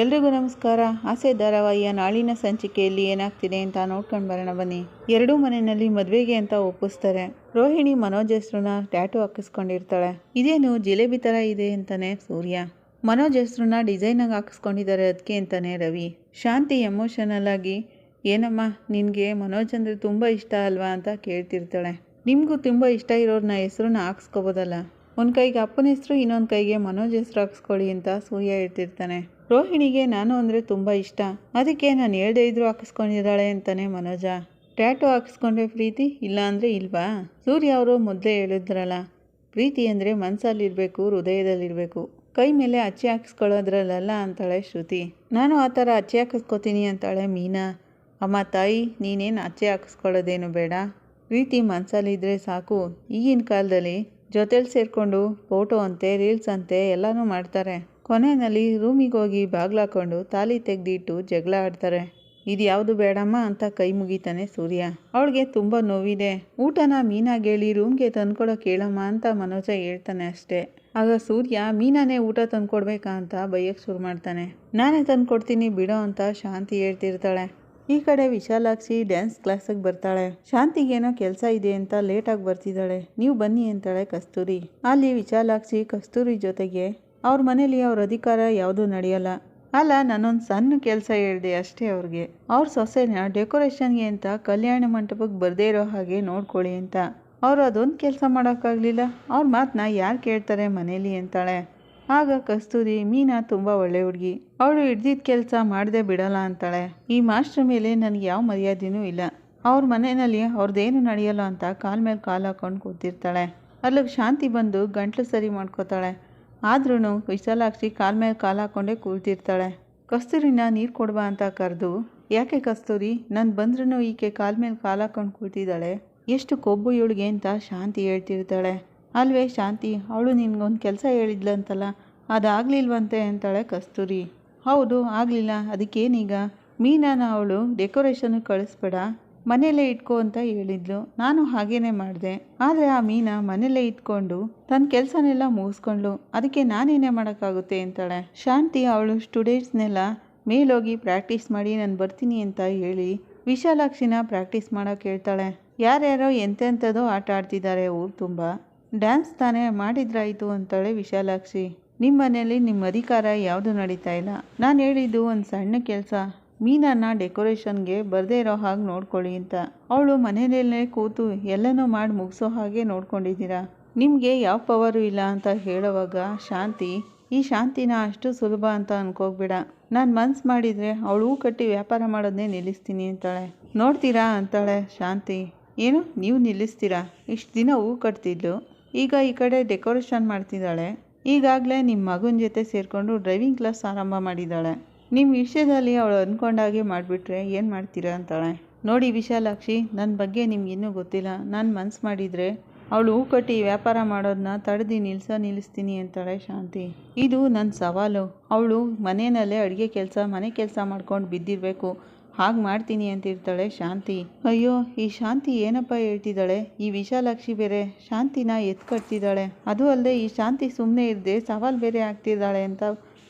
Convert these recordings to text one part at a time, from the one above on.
ಎಲ್ರಿಗೂ ನಮಸ್ಕಾರ. ಆಸೆ ಧಾರಾವಾಹಿಯ ನಾಳಿನ ಸಂಚಿಕೆಯಲ್ಲಿ ಏನಾಗ್ತಿದೆ ಅಂತ ನೋಡ್ಕೊಂಡು ಬರೋಣ ಬನ್ನಿ. ಎರಡೂ ಮನೆಯಲ್ಲಿ ಮದುವೆಗೆ ಅಂತ ಒಪ್ಪಿಸ್ತಾರೆ. ರೋಹಿಣಿ ಮನೋಜ್ ಹೆಸ್ರನ್ನ ಟ್ಯಾಟು ಹಾಕಿಸ್ಕೊಂಡಿರ್ತಾಳೆ. ಇದೇನು ಜಿಲೇಬಿ ಥರ ಇದೆ ಅಂತಾನೆ ಸೂರ್ಯ. ಮನೋಜ್ ಹೆಸ್ರನ್ನ ಡಿಸೈನಾಗಿ ಹಾಕಿಸ್ಕೊಂಡಿದ್ದಾರೆ ಅದಕ್ಕೆ ಅಂತಾನೆ ರವಿ. ಶಾಂತಿ ಎಮೋಷನಲ್ ಆಗಿ, ಏನಮ್ಮ, ನಿನಗೆ ಮನೋಜ್ ಅಂದರೆ ತುಂಬ ಇಷ್ಟ ಅಲ್ವಾ ಅಂತ ಕೇಳ್ತಿರ್ತಾಳೆ. ನಿಮಗೂ ತುಂಬ ಇಷ್ಟ ಇರೋರನ್ನ ಹೆಸ್ರನ್ನ ಹಾಕ್ಸ್ಕೋಬೋದಲ್ಲ. ಒಂದು ಕೈಗೆ ಅಪ್ಪನ ಹೆಸರು, ಇನ್ನೊಂದು ಕೈಗೆ ಮನೋಜ್ ಹೆಸರು ಹಾಕ್ಸ್ಕೊಳ್ಳಿ ಅಂತ ಸೂರ್ಯ ಹೇಳ್ತಿರ್ತಾನೆ. ರೋಹಿಣಿಗೆ ನಾನು ಅಂದರೆ ತುಂಬ ಇಷ್ಟ. ಅದಕ್ಕೆ ನಾನು ಹೇಳ್ದೇ ಇದ್ರೂ ಹಾಕಿಸ್ಕೊಂಡಿದ್ದಾಳೆ ಅಂತಾನೆ ಮನೋಜ. ಟ್ಯಾಟು ಹಾಕಿಸ್ಕೊಂಡ್ರೆ ಪ್ರೀತಿ? ಇಲ್ಲ ಅಂದರೆ ಇಲ್ವಾ? ಸೂರ್ಯ ಅವರು ಮೊದಲೇ ಹೇಳಿದ್ರಲ್ಲ, ಪ್ರೀತಿ ಅಂದರೆ ಮನಸ್ಸಲ್ಲಿರಬೇಕು ಹೃದಯದಲ್ಲಿರಬೇಕು ಕೈ ಮೇಲೆ ಅಚ್ಚಿ ಹಾಕಿಸ್ಕೊಳ್ಳೋದ್ರಲ್ಲ ಅಂತಾಳೆ ಶ್ರುತಿ. ನಾನು ಆ ಥರ ಅಚ್ಚಿ ಹಾಕಿಸ್ಕೊತೀನಿ ಅಂತಾಳೆ ಮೀನಾ. ಅಮ್ಮ ತಾಯಿ, ನೀನೇನು ಅಚ್ಚೆ ಹಾಕಿಸ್ಕೊಳ್ಳೋದೇನು ಬೇಡ. ಪ್ರೀತಿ ಮನಸ್ಸಲ್ಲಿದ್ದರೆ ಸಾಕು. ಈಗಿನ ಕಾಲದಲ್ಲಿ ಜೊತೆಲಿ ಸೇರಿಕೊಂಡು ಫೋಟೋ ಅಂತೆ ರೀಲ್ಸ್ ಅಂತೆ, ಎಲ್ಲನೂ ಮಾಡ್ತಾರೆ. ಕೊನೆಯಲ್ಲಿ ರೂಮಿಗೆ ಹೋಗಿ ಬಾಗ್ಲಾಕೊಂಡು ತಾಲಿ ತೆಗೆದಿಟ್ಟು ಜಗಳ ಆಡ್ತಾರೆ. ಇದು ಯಾವುದು ಬೇಡಮ್ಮ? ಅಂತ ಕೈ ಮುಗಿತಾನೆ ಸೂರ್ಯ. ಅವಳಿಗೆ ತುಂಬ ನೋವಿದೆ. ಊಟನ ಮೀನಾಗೆ ಹೇಳಿ ರೂಮ್ಗೆ ತಂದ್ಕೊಡೋಕೆ ಕೇಳಮ್ಮ ಅಂತ ಮನೋಜ ಹೇಳ್ತಾನೆ ಅಷ್ಟೇ. ಆಗ ಸೂರ್ಯ, ಮೀನಾನೇ ಊಟ ತಂದ್ಕೊಡ್ಬೇಕಾ? ಅಂತ ಬೈಯಕ್ಕೆ ಶುರು ಮಾಡ್ತಾನೆ. ನಾನೇ ತಂದ್ಕೊಡ್ತೀನಿ ಬಿಡೋ ಅಂತ ಶಾಂತಿ ಹೇಳ್ತಿರ್ತಾಳೆ. ಈ ಕಡೆ ವಿಶಾಲಾಕ್ಷಿ ಡ್ಯಾನ್ಸ್ ಕ್ಲಾಸಿಗೆ ಬರ್ತಾಳೆ. ಶಾಂತಿಗೇನೋ ಕೆಲಸ ಇದೆ ಅಂತ ಲೇಟಾಗಿ ಬರ್ತಿದ್ದಾಳೆ. ನೀವು ಬನ್ನಿ ಅಂತಾಳೆ ಕಸ್ತೂರಿ. ಅಲ್ಲಿ ವಿಶಾಲಾಕ್ಷಿ ಕಸ್ತೂರಿ ಜೊತೆಗೆ ಅವ್ರ ಮನೇಲಿ ಅವ್ರ ಅಧಿಕಾರ ಯಾವುದೂ ನಡೆಯಲ್ಲ. ಅಲ್ಲ, ನಾನೊಂದು ಸಣ್ಣ ಕೆಲಸ ಹೇಳಿದೆ ಅಷ್ಟೇ ಅವ್ರಿಗೆ. ಅವ್ರ ಸೊಸೆನ ಡೆಕೋರೇಷನ್ಗೆ ಅಂತ ಕಲ್ಯಾಣ ಮಂಟಪಕ್ಕೆ ಬರದೇ ಇರೋ ಹಾಗೆ ನೋಡ್ಕೊಳ್ಳಿ ಅಂತ. ಅವರು ಅದೊಂದು ಕೆಲಸ ಮಾಡೋಕ್ಕಾಗಲಿಲ್ಲ. ಅವ್ರ ಮಾತನ್ನ ಯಾರು ಕೇಳ್ತಾರೆ ಮನೇಲಿ ಅಂತಾಳೆ. ಆಗ ಕಸ್ತೂರಿ, ಮೀನಾ ತುಂಬ ಒಳ್ಳೆ ಹುಡುಗಿ. ಅವಳು ಹಿಡ್ದಿದ್ದ ಕೆಲಸ ಮಾಡದೆ ಬಿಡಲ್ಲ ಅಂತಾಳೆ. ಈ ಮಾಸ್ಟ್ರ ಮೇಲೆ ನನಗೆ ಯಾವ ಮರ್ಯಾದೆನೂ ಇಲ್ಲ. ಅವ್ರ ಮನೆಯಲ್ಲಿ ಅವ್ರದ್ದೇನು ನಡೆಯಲ್ಲ ಅಂತ ಕಾಲ್ ಮೇಲೆ ಕಾಲು ಹಾಕೊಂಡು ಕೂತಿರ್ತಾಳೆ. ಅಲ್ಲಿಗೆ ಶಾಂತಿ ಬಂದು ಗಂಟ್ಲು ಸರಿ ಮಾಡ್ಕೋತಾಳೆ. ಆದ್ರೂ ವಿಶಾಲಾಕ್ಷಿ ಕಾಲ್ ಮೇಲೆ ಕಾಲು ಹಾಕ್ಕೊಂಡೇ ಕೂತಿರ್ತಾಳೆ. ಕಸ್ತೂರಿನ ನೀರು ಕೊಡುವ ಅಂತ ಕರೆದು. ಯಾಕೆ ಕಸ್ತೂರಿ? ನಾನು ಬಂದ್ರೂ ಈಕೆ ಕಾಲ್ ಮೇಲೆ ಕಾಲು ಹಾಕೊಂಡು ಕೂತಿದ್ದಾಳೆ. ಎಷ್ಟು ಕೊಬ್ಬು ಇವಳಿಗೆ ಅಂತ ಶಾಂತಿ ಹೇಳ್ತಿರ್ತಾಳೆ. ಅಲ್ವೇ ಶಾಂತಿ, ಅವಳು ನಿನಗೊಂದು ಕೆಲಸ ಹೇಳಿದ್ಲಂತಲ್ಲ, ಅದಾಗಲಿಲ್ವಂತೆ ಅಂತಾಳೆ ಕಸ್ತೂರಿ. ಹೌದು, ಆಗಲಿಲ್ಲ. ಅದಕ್ಕೇನೀಗ? ಮೀನಾನ ಅವಳು ಡೆಕೋರೇಷನ್ಗೆ ಕಳಿಸ್ಬೇಡ. ಮನೆಯಲ್ಲೇ ಇಟ್ಕೋ ಅಂತ ಹೇಳಿದ್ಲು. ನಾನು ಹಾಗೇನೆ ಮಾಡಿದೆ. ಆದರೆ ಆ ಮೀನಾ ಮನೆಯಲ್ಲೇ ಇಟ್ಕೊಂಡು ತನ್ನ ಕೆಲಸನೆಲ್ಲ ಮುಗಿಸ್ಕೊಂಡ್ಲು. ಅದಕ್ಕೆ ನಾನೇನೇ ಮಾಡೋಕ್ಕಾಗುತ್ತೆ ಅಂತಾಳೆ. ಶಾಂತಿ ಅವಳು ಸ್ಟೂಡೆಂಟ್ಸ್ನೆಲ್ಲ ಮೇಲೋಗಿ ಪ್ರಾಕ್ಟೀಸ್ ಮಾಡಿ ನಾನು ಬರ್ತೀನಿ ಅಂತ ಹೇಳಿ ವಿಶಾಲಾಕ್ಷಿನ ಪ್ರಾಕ್ಟೀಸ್ ಮಾಡೋಕೆ ಹೇಳ್ತಾಳೆ ಯಾರ್ಯಾರೋ ಎಂತೆಂಥದೋ ಆಟ ಆಡ್ತಿದ್ದಾರೆ ಊರು ತುಂಬ. ಡ್ಯಾನ್ಸ್ ತಾನೇ ಮಾಡಿದ್ರಾಯಿತು ಅಂತಾಳೆ ವಿಶಾಲಾಕ್ಷಿ. ನಿಮ್ಮ ಮನೇಲಿ ನಿಮ್ಮ ಅಧಿಕಾರ ಯಾವುದು ನಡೀತಾ ಇಲ್ಲ? ನಾನು ಹೇಳಿದ್ದು ಒಂದು ಸಣ್ಣ ಕೆಲಸ. ಮೀನನ್ನ ಡೆಕೋರೇಷನ್ಗೆ ಬರದೇ ಇರೋ ಹಾಗೆ ನೋಡ್ಕೊಳ್ಳಿ ಅಂತ. ಅವಳು ಮನೆಯಲ್ಲೇ ಕೂತು ಎಲ್ಲನೂ ಮಾಡಿ ಮುಗಿಸೋ ಹಾಗೆ ನೋಡ್ಕೊಂಡಿದ್ದೀರಾ? ನಿಮಗೆ ಯಾವ ಪವರು ಇಲ್ಲ ಅಂತ ಹೇಳೋವಾಗ ಶಾಂತಿ, ಈ ಶಾಂತಿನ ಅಷ್ಟು ಸುಲಭ ಅಂತ ಅನ್ಕೋಗ್ಬೇಡ. ನಾನು ಮನ್ಸು ಮಾಡಿದರೆ ಅವಳು ಹೂ ಕಟ್ಟಿ ವ್ಯಾಪಾರ ಮಾಡೋದನ್ನೇ ನಿಲ್ಲಿಸ್ತೀನಿ ಅಂತಾಳೆ. ನೋಡ್ತೀರಾ ಅಂತಾಳೆ ಶಾಂತಿ. ಏನು? ನೀವು ನಿಲ್ಲಿಸ್ತೀರಾ? ಇಷ್ಟು ದಿನ ಹೂ ಕಟ್ತಿದ್ಲು. ಈಗ ಈ ಕಡೆ ಡೆಕೋರೇಷನ್ ಮಾಡ್ತಿದ್ದಾಳೆ. ಈಗಾಗಲೇ ನಿಮ್ಮ ಮಗನ ಜೊತೆ ಸೇರಿಕೊಂಡು ಡ್ರೈವಿಂಗ್ ಕ್ಲಾಸ್ ಆರಂಭ ಮಾಡಿದ್ದಾಳೆ. ನಿಮ್ಮ ವಿಷಯದಲ್ಲಿ ಅವಳು ಅಂದ್ಕೊಂಡಾಗೆ ಮಾಡಿಬಿಟ್ರೆ ಏನು ಮಾಡ್ತೀರಾ ಅಂತಾಳೆ. ನೋಡಿ ವಿಶಾಲಾಕ್ಷಿ ನನ್ನ ಬಗ್ಗೆ ನಿಮ್ಗೆ ಇನ್ನೂ ಗೊತ್ತಿಲ್ಲ. ನಾನು ಮನ್ಸು ಮಾಡಿದರೆ ಅವಳು ಹೂ ಕಟ್ಟಿ ವ್ಯಾಪಾರ ಮಾಡೋದನ್ನ ತಡೆದು ನಿಲ್ಸೋ ನಿಲ್ಲಿಸ್ತೀನಿ ಅಂತಾಳೆ ಶಾಂತಿ. ಇದು ನನ್ನ ಸವಾಲು. ಅವಳು ಮನೆಯಲ್ಲೇ ಅಡುಗೆ ಕೆಲಸ, ಮನೆ ಕೆಲಸ ಮಾಡ್ಕೊಂಡು ಬಿದ್ದಿರಬೇಕು. ಹಾಗೆ ಮಾಡ್ತೀನಿ ಅಂತಿರ್ತಾಳೆ ಶಾಂತಿ. ಅಯ್ಯೋ, ಈ ಶಾಂತಿ ಏನಪ್ಪ ಹೇಳ್ತಿದ್ದಾಳೆ? ಈ ವಿಶಾಲಾಕ್ಷಿ ಬೇರೆ ಶಾಂತಿನ ಎತ್ಕಟ್ತಿದ್ದಾಳೆ. ಅದು ಅಲ್ಲದೆ ಈ ಶಾಂತಿ ಸುಮ್ಮನೆ ಇರದೆ ಸವಾಲು ಬೇರೆ ಆಗ್ತಿದ್ದಾಳೆ ಅಂತ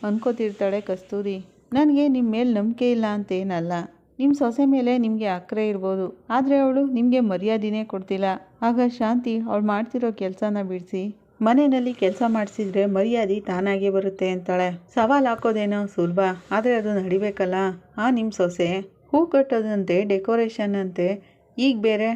ಅನ್ಕೋತಿರ್ತಾಳೆ ಕಸ್ತೂರಿ. ನನಗೆ ನಿಮ್ಮ ಮೇಲೆ ನಂಬಿಕೆ ಇಲ್ಲ ಅಂತೇನಲ್ಲ. ನಿಮ್ಮ ಸೊಸೆ ಮೇಲೆ ನಿಮಗೆ ಅಕ್ಕರೆ ಇರ್ಬೋದು. ಆದರೆ ಅವಳು ನಿಮಗೆ ಮರ್ಯಾದೆನೇ ಕೊಡ್ತಿಲ್ಲ. ಆಗ ಶಾಂತಿ ಅವಳು ಮಾಡ್ತಿರೋ ಕೆಲಸನ ಬಿಡಿಸಿ, ಮನೆಯಲ್ಲಿ ಕೆಲಸ ಮಾಡಿಸಿದ್ರೆ ಮರ್ಯಾದೆ ತಾನಾಗೆ ಬರುತ್ತೆ ಅಂತಾಳೆ. ಸವಾಲು ಹಾಕೋದೇನೋ ಸುಲಭ, ಆದರೆ ಅದು ನಡಿಬೇಕಲ್ಲ? ಆ ನಿಮ್ಮ ಸೊಸೆ ಹೂ ಕಟ್ಟೋದಂತೆ, ಡೆಕೋರೇಷನ್ ಅಂತೆ, ಈಗ ಬೇರೆ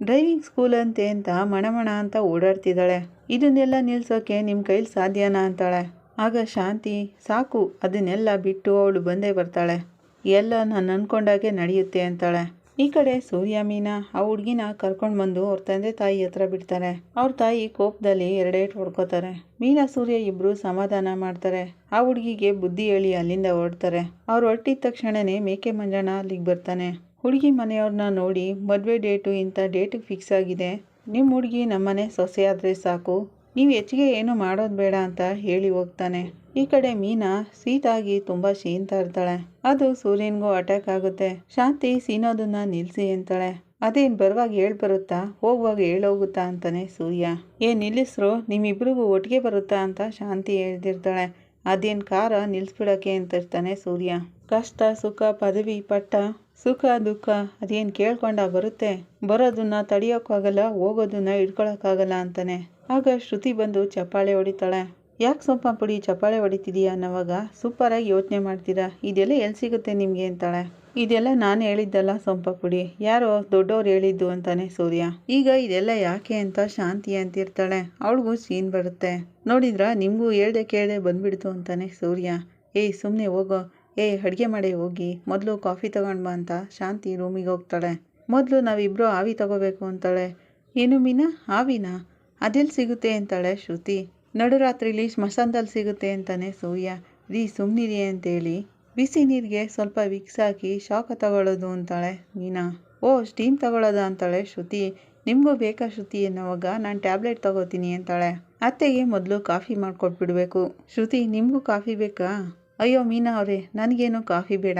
ಡ್ರೈವಿಂಗ್ ಸ್ಕೂಲ್ ಅಂತೆ ಅಂತ ಮಣಮಣ ಅಂತ ಓಡಾಡ್ತಿದ್ದಾಳೆ. ಇದನ್ನೆಲ್ಲ ನಿಲ್ಸೋಕೆ ನಿಮ್ಮ ಕೈಲಿ ಸಾಧ್ಯನಾ ಅಂತಾಳೆ. ಆಗ ಶಾಂತಿ, ಸಾಕು, ಅದನ್ನೆಲ್ಲ ಬಿಟ್ಟು ಅವಳು ಬಂದೇ ಬರ್ತಾಳೆ. ಎಲ್ಲ ನಾನು ಅಂದ್ಕೊಂಡಾಗೆ ನಡೆಯುತ್ತೆ, ಅಂತಾಳೆ. ಈ ಕಡೆ ಸೂರ್ಯ, ಮೀನಾ, ಆ ಹುಡುಗಿನ ಕರ್ಕೊಂಡು ಬಂದು ಅವ್ರ ತಂದೆ ತಾಯಿ ಹತ್ರ ಬಿಡ್ತಾರೆ. ಅವ್ರ ತಾಯಿ ಕೋಪದಲ್ಲಿ ಎರಡೇಟ್ ಹೊಡ್ಕೋತಾರೆ. ಮೀನಾ, ಸೂರ್ಯ ಇಬ್ರು ಸಮಾಧಾನ ಮಾಡ್ತಾರೆ. ಆ ಹುಡುಗಿಗೆ ಬುದ್ಧಿ ಹೇಳಿ ಅಲ್ಲಿಂದ ಹೊರಡ್ತಾರೆ. ಅವ್ರು ಹೊರಟಿದ ತಕ್ಷಣನೇ ಮೇಕೆ ಮಂಜಣ್ಣ ಅಲ್ಲಿಗೆ ಬರ್ತಾನೆ. ಹುಡುಗಿ ಮನೆಯವ್ರನ್ನ ನೋಡಿ, ಮದುವೆ ಡೇಟು ಇಂಥ ಡೇಟಿಗೆ ಫಿಕ್ಸ್ ಆಗಿದೆ. ನಿಮ್ಮ ಹುಡುಗಿ ನಮ್ಮನೆ ಸೊಸೆ ಆದರೆ ಸಾಕು. ನೀವು ಹೆಚ್ಚಿಗೆ ಏನು ಮಾಡೋದು ಬೇಡ ಅಂತ ಹೇಳಿ ಹೋಗ್ತಾನೆ. ಈ ಕಡೆ ಮೀನಾ ಸೀತಾಗಿ ತುಂಬ ಶೀನ್ತಾ ಇರ್ತಾಳೆ. ಅದು ಸೂರ್ಯನ್ಗೂ ಅಟ್ಯಾಕ್ ಆಗುತ್ತೆ. ಶಾಂತಿ ಸೀನೋದನ್ನ ನಿಲ್ಲಿಸಿ ಅಂತಾಳೆ. ಅದೇನು ಬರುವಾಗ ಹೇಳ್ ಬರುತ್ತಾ? ಹೋಗುವಾಗ ಹೇಳೋಗುತ್ತಾ ಅಂತಾನೆ ಸೂರ್ಯ. ಏ ನಿಲ್ಲಿಸ್ರು, ನಿಮ್ಮಿಬ್ರಿಗೂ ಒಟ್ಟಿಗೆ ಬರುತ್ತಾ ಅಂತ ಶಾಂತಿ ಹೇಳ್ದಿರ್ತಾಳೆ ಅದೇನು ಕಾರ ನಿಲ್ಲಿಸ್ಬಿಡೋಕ್ಕೆ ಅಂತ ಇರ್ತಾನೆ ಸೂರ್ಯ. ಕಷ್ಟ, ಸುಖ, ಪದವಿ, ಪಟ್ಟ ಸುಖ, ದುಃಖ, ಅದೇನು ಕೇಳ್ಕೊಂಡ ಬರುತ್ತೆ? ಬರೋದನ್ನ ತಡಿಯೋಕ್ಕಾಗಲ್ಲ, ಹೋಗೋದನ್ನ ಹಿಡ್ಕೊಳಕ್ಕಾಗಲ್ಲ ಅಂತಾನೆ. ಆಗ ಶ್ರುತಿ ಬಂದು ಚಪ್ಪಾಳೆ ಹೊಡಿತಾಳೆ. ಯಾಕೆ ಸೊಂಪ ಪುಡಿ ಚಪ್ಪಾಳೆ ಹೊಡಿತಿದೀಯ ಅನ್ನೋವಾಗ ಸೂಪರಾಗಿ ಯೋಚನೆ ಮಾಡ್ತೀರಾ? ಇದೆಲ್ಲ ಎಲ್ಲಿ ಸಿಗುತ್ತೆ ನಿಮಗೆ ಅಂತಾಳೆ. ಇದೆಲ್ಲ ನಾನು ಹೇಳಿದ್ದಲ್ಲ ಸೊಂಪ ಪುಡಿ ಯಾರೋ ದೊಡ್ಡವ್ರು ಹೇಳಿದ್ದು ಅಂತಾನೆ ಸೂರ್ಯ. ಈಗ ಇದೆಲ್ಲ ಯಾಕೆ ಅಂತ ಶಾಂತಿ ಅಂತಿರ್ತಾಳೆ. ಅವಳಿಗೂ ಸೀನ್ ಬರುತ್ತೆ. ನೋಡಿದ್ರಾ? ನಿಮಗೂ ಹೇಳ್ದೆ ಕೇಳ್ದೆ ಬಂದ್ಬಿಡ್ತು ಅಂತಾನೆ ಸೂರ್ಯ. ಏಯ್ ಸುಮ್ಮನೆ ಹೋಗೋ. ಏಯ್ ಅಡುಗೆ ಮಾಡಿ ಹೋಗಿ. ಮೊದಲು ಕಾಫಿ ತಗೊಂಡು ಬಾ ಅಂತ ಶಾಂತಿ ರೂಮಿಗೆ ಹೋಗ್ತಾಳೆ. ಮೊದಲು ನಾವಿಬ್ಬರು ಆವಿ ತಗೋಬೇಕು ಅಂತಾಳೆ. ಏನು ಮೀನಾ? ಆವಿನಾ? ಅದೆಲ್ಲಿ ಸಿಗುತ್ತೆ ಅಂತಾಳೆ ಶ್ರುತಿ. ನಡುರಾತ್ರಿಲಿ ಸ್ಮಶಾನದಲ್ಲಿ ಸಿಗುತ್ತೆ ಅಂತಾನೆ ಸೂರ್ಯ. ರೀ ಸುಮ್ಮನಿರಿ ಅಂತೇಳಿ. ಬಿಸಿ ನೀರಿಗೆ ಸ್ವಲ್ಪ ವಿಕ್ಸ್ ಹಾಕಿ ಶಾಖ ತಗೊಳ್ಳೋದು ಅಂತಾಳೆ ಮೀನಾ. ಓ, ಸ್ಟೀಮ್ ತಗೊಳ್ಳೋದ ಅಂತಾಳೆ ಶ್ರುತಿ. ನಿಮಗೂ ಬೇಕಾ ಶ್ರುತಿ ಎನ್ನುವಾಗ ನಾನು ಟ್ಯಾಬ್ಲೆಟ್ ತಗೋತೀನಿ ಅಂತಾಳೆ. ಅತ್ತೆಗೆ ಮೊದಲು ಕಾಫಿ ಮಾಡಿಕೊಟ್ಬಿಡ್ಬೇಕು. ಶ್ರುತಿ, ನಿಮಗೂ ಕಾಫಿ ಬೇಕಾ? ಅಯ್ಯೋ ಮೀನಾ ಅವರೇ, ನನಗೇನು ಕಾಫಿ ಬೇಡ.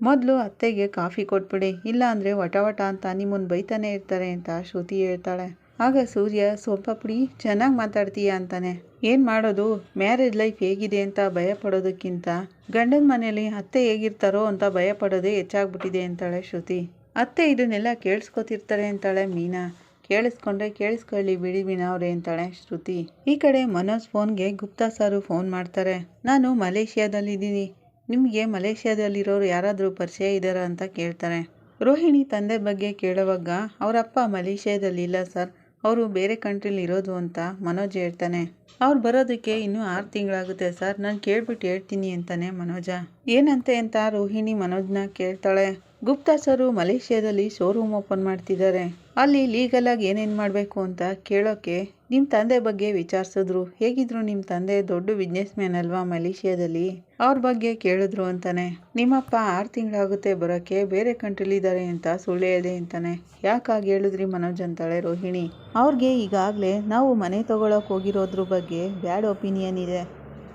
ಮೊದಲು ಅತ್ತೆಗೆ ಕಾಫಿ ಕೊಟ್ಬಿಡಿ ಇಲ್ಲ ಅಂದರೆ ವಟ ವಟ ಅಂತ ನಿಮ್ಮನ್ನು ಬೈತಾನೆ ಇರ್ತಾರೆ ಅಂತ ಶ್ರುತಿ ಹೇಳ್ತಾಳೆ. ಆಗ ಸೂರ್ಯ ಸ್ವಲ್ಪ ಪುಡಿ ಚೆನ್ನಾಗಿ ಮಾತಾಡ್ತೀಯ ಅಂತಾನೆ. ಏನು ಮಾಡೋದು? ಮ್ಯಾರೇಜ್ ಲೈಫ್ ಹೇಗಿದೆ ಅಂತ ಭಯ ಪಡೋದಕ್ಕಿಂತ ಗಂಡನ ಮನೆಯಲ್ಲಿ ಅತ್ತೆ ಹೇಗಿರ್ತಾರೋ ಅಂತ ಭಯ ಪಡೋದೇ ಹೆಚ್ಚಾಗ್ಬಿಟ್ಟಿದೆ ಅಂತಾಳೆ ಶ್ರುತಿ. ಅತ್ತೆ ಇದನ್ನೆಲ್ಲ ಕೇಳಿಸ್ಕೊತಿರ್ತಾರೆ ಅಂತಾಳೆ ಮೀನಾ. ಕೇಳಿಸ್ಕೊಂಡ್ರೆ ಕೇಳಿಸ್ಕೊಳ್ಳಿ ಬಿಡಿ ವಿನವ್ರೆ ಅಂತಾಳೆ ಶ್ರುತಿ. ಈ ಕಡೆ ಮನೋಜ್ ಫೋನ್ಗೆ ಗುಪ್ತಾ ಸಾರು ಫೋನ್ ಮಾಡ್ತಾರೆ. ನಾನು ಮಲೇಷ್ಯಾದಲ್ಲಿದ್ದೀನಿ. ನಿಮಗೆ ಮಲೇಷ್ಯಾದಲ್ಲಿರೋರು ಯಾರಾದರೂ ಪರಿಚಯ ಇದ್ದಾರಾ ಅಂತ ಕೇಳ್ತಾರೆ. ರೋಹಿಣಿ ತಂದೆ ಬಗ್ಗೆ ಕೇಳುವಾಗ, ಅವರಪ್ಪ ಮಲೇಷ್ಯಾದಲ್ಲಿಲ್ಲ ಸರ್. ಅವರು ಬೇರೆ ಕಂಟ್ರಿಲಿ ಇರೋದು ಅಂತ ಮನೋಜ್ ಹೇಳ್ತಾನೆ. ಅವ್ರು ಬರೋದಕ್ಕೆ ಇನ್ನೂ ಆರು ತಿಂಗಳಾಗುತ್ತೆ ಸರ್. ನಾನು ಕೇಳ್ಬಿಟ್ಟು ಹೇಳ್ತೀನಿ ಅಂತಾನೆ ಮನೋಜ. ಏನಂತೆ ಅಂತ ರೋಹಿಣಿ ಮನೋಜ್ನ ಕೇಳ್ತಾಳೆ. ಗುಪ್ತಾ ಸರು ಮಲೇಷ್ಯಾದಲ್ಲಿ ಶೋರೂಮ್ ಓಪನ್ ಮಾಡ್ತಿದ್ದಾರೆ. ಅಲ್ಲಿ ಲೀಗಲಾಗಿ ಏನೇನು ಮಾಡಬೇಕು ಅಂತ ಕೇಳೋಕ್ಕೆ ನಿಮ್ಮ ತಂದೆ ಬಗ್ಗೆ ವಿಚಾರಿಸಿದ್ರು. ಹೇಗಿದ್ರು ನಿಮ್ಮ ತಂದೆ ದೊಡ್ಡ ಬಿಸ್ನೆಸ್ ಮ್ಯಾನ್ ಅಲ್ವಾ ಮಲೇಷ್ಯಾದಲ್ಲಿ? ಅವ್ರ ಬಗ್ಗೆ ಕೇಳಿದ್ರು ಅಂತಾನೆ. ನಿಮ್ಮಪ್ಪ ಆರು ತಿಂಗಳಾಗುತ್ತೆ ಬರೋಕ್ಕೆ ಬೇರೆ ಕಂಟ್ರಿಲಿದ್ದಾರೆ ಅಂತ ಸುಳ್ಳೆ ಇದೆ ಅಂತಾನೆ. ಯಾಕಾಗಿ ಹೇಳಿದ್ರಿ ಮನೋಜ್ ಅಂತಾಳೆ ರೋಹಿಣಿ? ಅವ್ರಿಗೆ ಈಗಾಗಲೇ ನಾವು ಮನೆ ತಗೊಳಕ್ಕೆ ಹೋಗಿರೋದ್ರ ಬಗ್ಗೆ ಬ್ಯಾಡ್ ಒಪಿನಿಯನ್ ಇದೆ.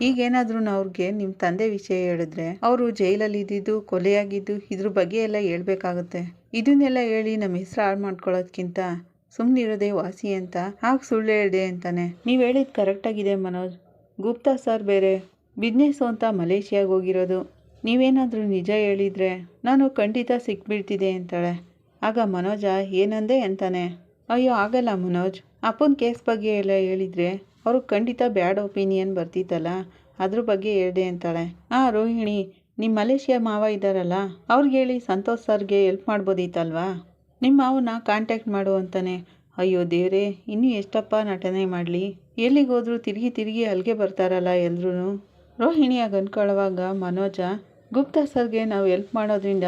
ಈಗೇನಾದ್ರೂ ಅವ್ರಿಗೆ ನಿಮ್ಮ ತಂದೆ ವಿಷಯ ಹೇಳಿದ್ರೆ ಅವರು ಜೈಲಲ್ಲಿ ಇದ್ದಿದ್ದು ಕೊಲೆಯಾಗಿದ್ದು ಇದ್ರ ಬಗ್ಗೆ ಎಲ್ಲ ಹೇಳ್ಬೇಕಾಗುತ್ತೆ. ಇದನ್ನೆಲ್ಲ ಹೇಳಿ ನಮ್ಮ ಹೆಸರು ಹಾಳು ಮಾಡ್ಕೊಳ್ಳೋದ್ಕಿಂತ ಸುಮ್ಮನಿರೋದೇ ವಾಸಿ ಅಂತ ಹಾಗೆ ಸುಳ್ಳು ಹೇಳಿದೆ ಅಂತಾನೆ. ನೀವು ಹೇಳಿದ್ದು ಕರೆಕ್ಟಾಗಿದೆ ಮನೋಜ್. ಗುಪ್ತಾ ಸರ್ ಬೇರೆ. ಬಿಸ್ನೆಸ್ಸು ಅಂತ ಮಲೇಷಿಯಾಗೆ ಹೋಗಿರೋದು. ನೀವೇನಾದರೂ ನಿಜ ಹೇಳಿದರೆ ನಾನು ಖಂಡಿತ ಸಿಕ್ಬಿಡ್ತಿದೆ ಅಂತಾಳೆ. ಆಗ ಮನೋಜ, ಏನಂದೆ? ಅಂತಾನೆ. ಅಯ್ಯೋ, ಆಗಲ್ಲ ಮನೋಜ್. ಅಪ್ಪನ ಕೇಸ್ ಬಗ್ಗೆ ಎಲ್ಲ ಹೇಳಿದರೆ ಅವ್ರಿಗೆ ಖಂಡಿತ ಬ್ಯಾಡ್ ಒಪಿನಿಯನ್ ಬರ್ತಿತ್ತಲ್ಲ? ಅದ್ರ ಬಗ್ಗೆ ಹೇಳಿದೆ ಅಂತಾಳೆ. ಆ ರೋಹಿಣಿ ನಿಮ್ಮ ಮಲೇಷಿಯಾ ಮಾವ ಇದ್ದಾರಲ್ಲ ಅವ್ರಿಗೆ ಹೇಳಿ ಸಂತೋಷ್ ಸರ್ಗೆ ಹೆಲ್ಪ್ ಮಾಡ್ಬೋದಿತ್ತಲ್ವಾ? ನಿಮ್ಮ ಮಾವನ ಕಾಂಟ್ಯಾಕ್ಟ್ ಮಾಡು ಅಂತಾನೆ. ಅಯ್ಯೋ ದೇವರೇ, ಇನ್ನೂ ಎಷ್ಟಪ್ಪ ನಟನೆ ಮಾಡಲಿ? ಎಲ್ಲಿಗೋದ್ರೂ ತಿರುಗಿ ತಿರುಗಿ ಅಲ್ಲಿಗೆ ಬರ್ತಾರಲ್ಲ ಎಲ್ರೂ ರೋಹಿಣಿಯಾಗಿ ಅಂದ್ಕೊಳ್ಳುವಾಗ ಮನೋಜ, ಗುಪ್ತಾ ಸರ್ಗೆ ನಾವು ಹೆಲ್ಪ್ ಮಾಡೋದ್ರಿಂದ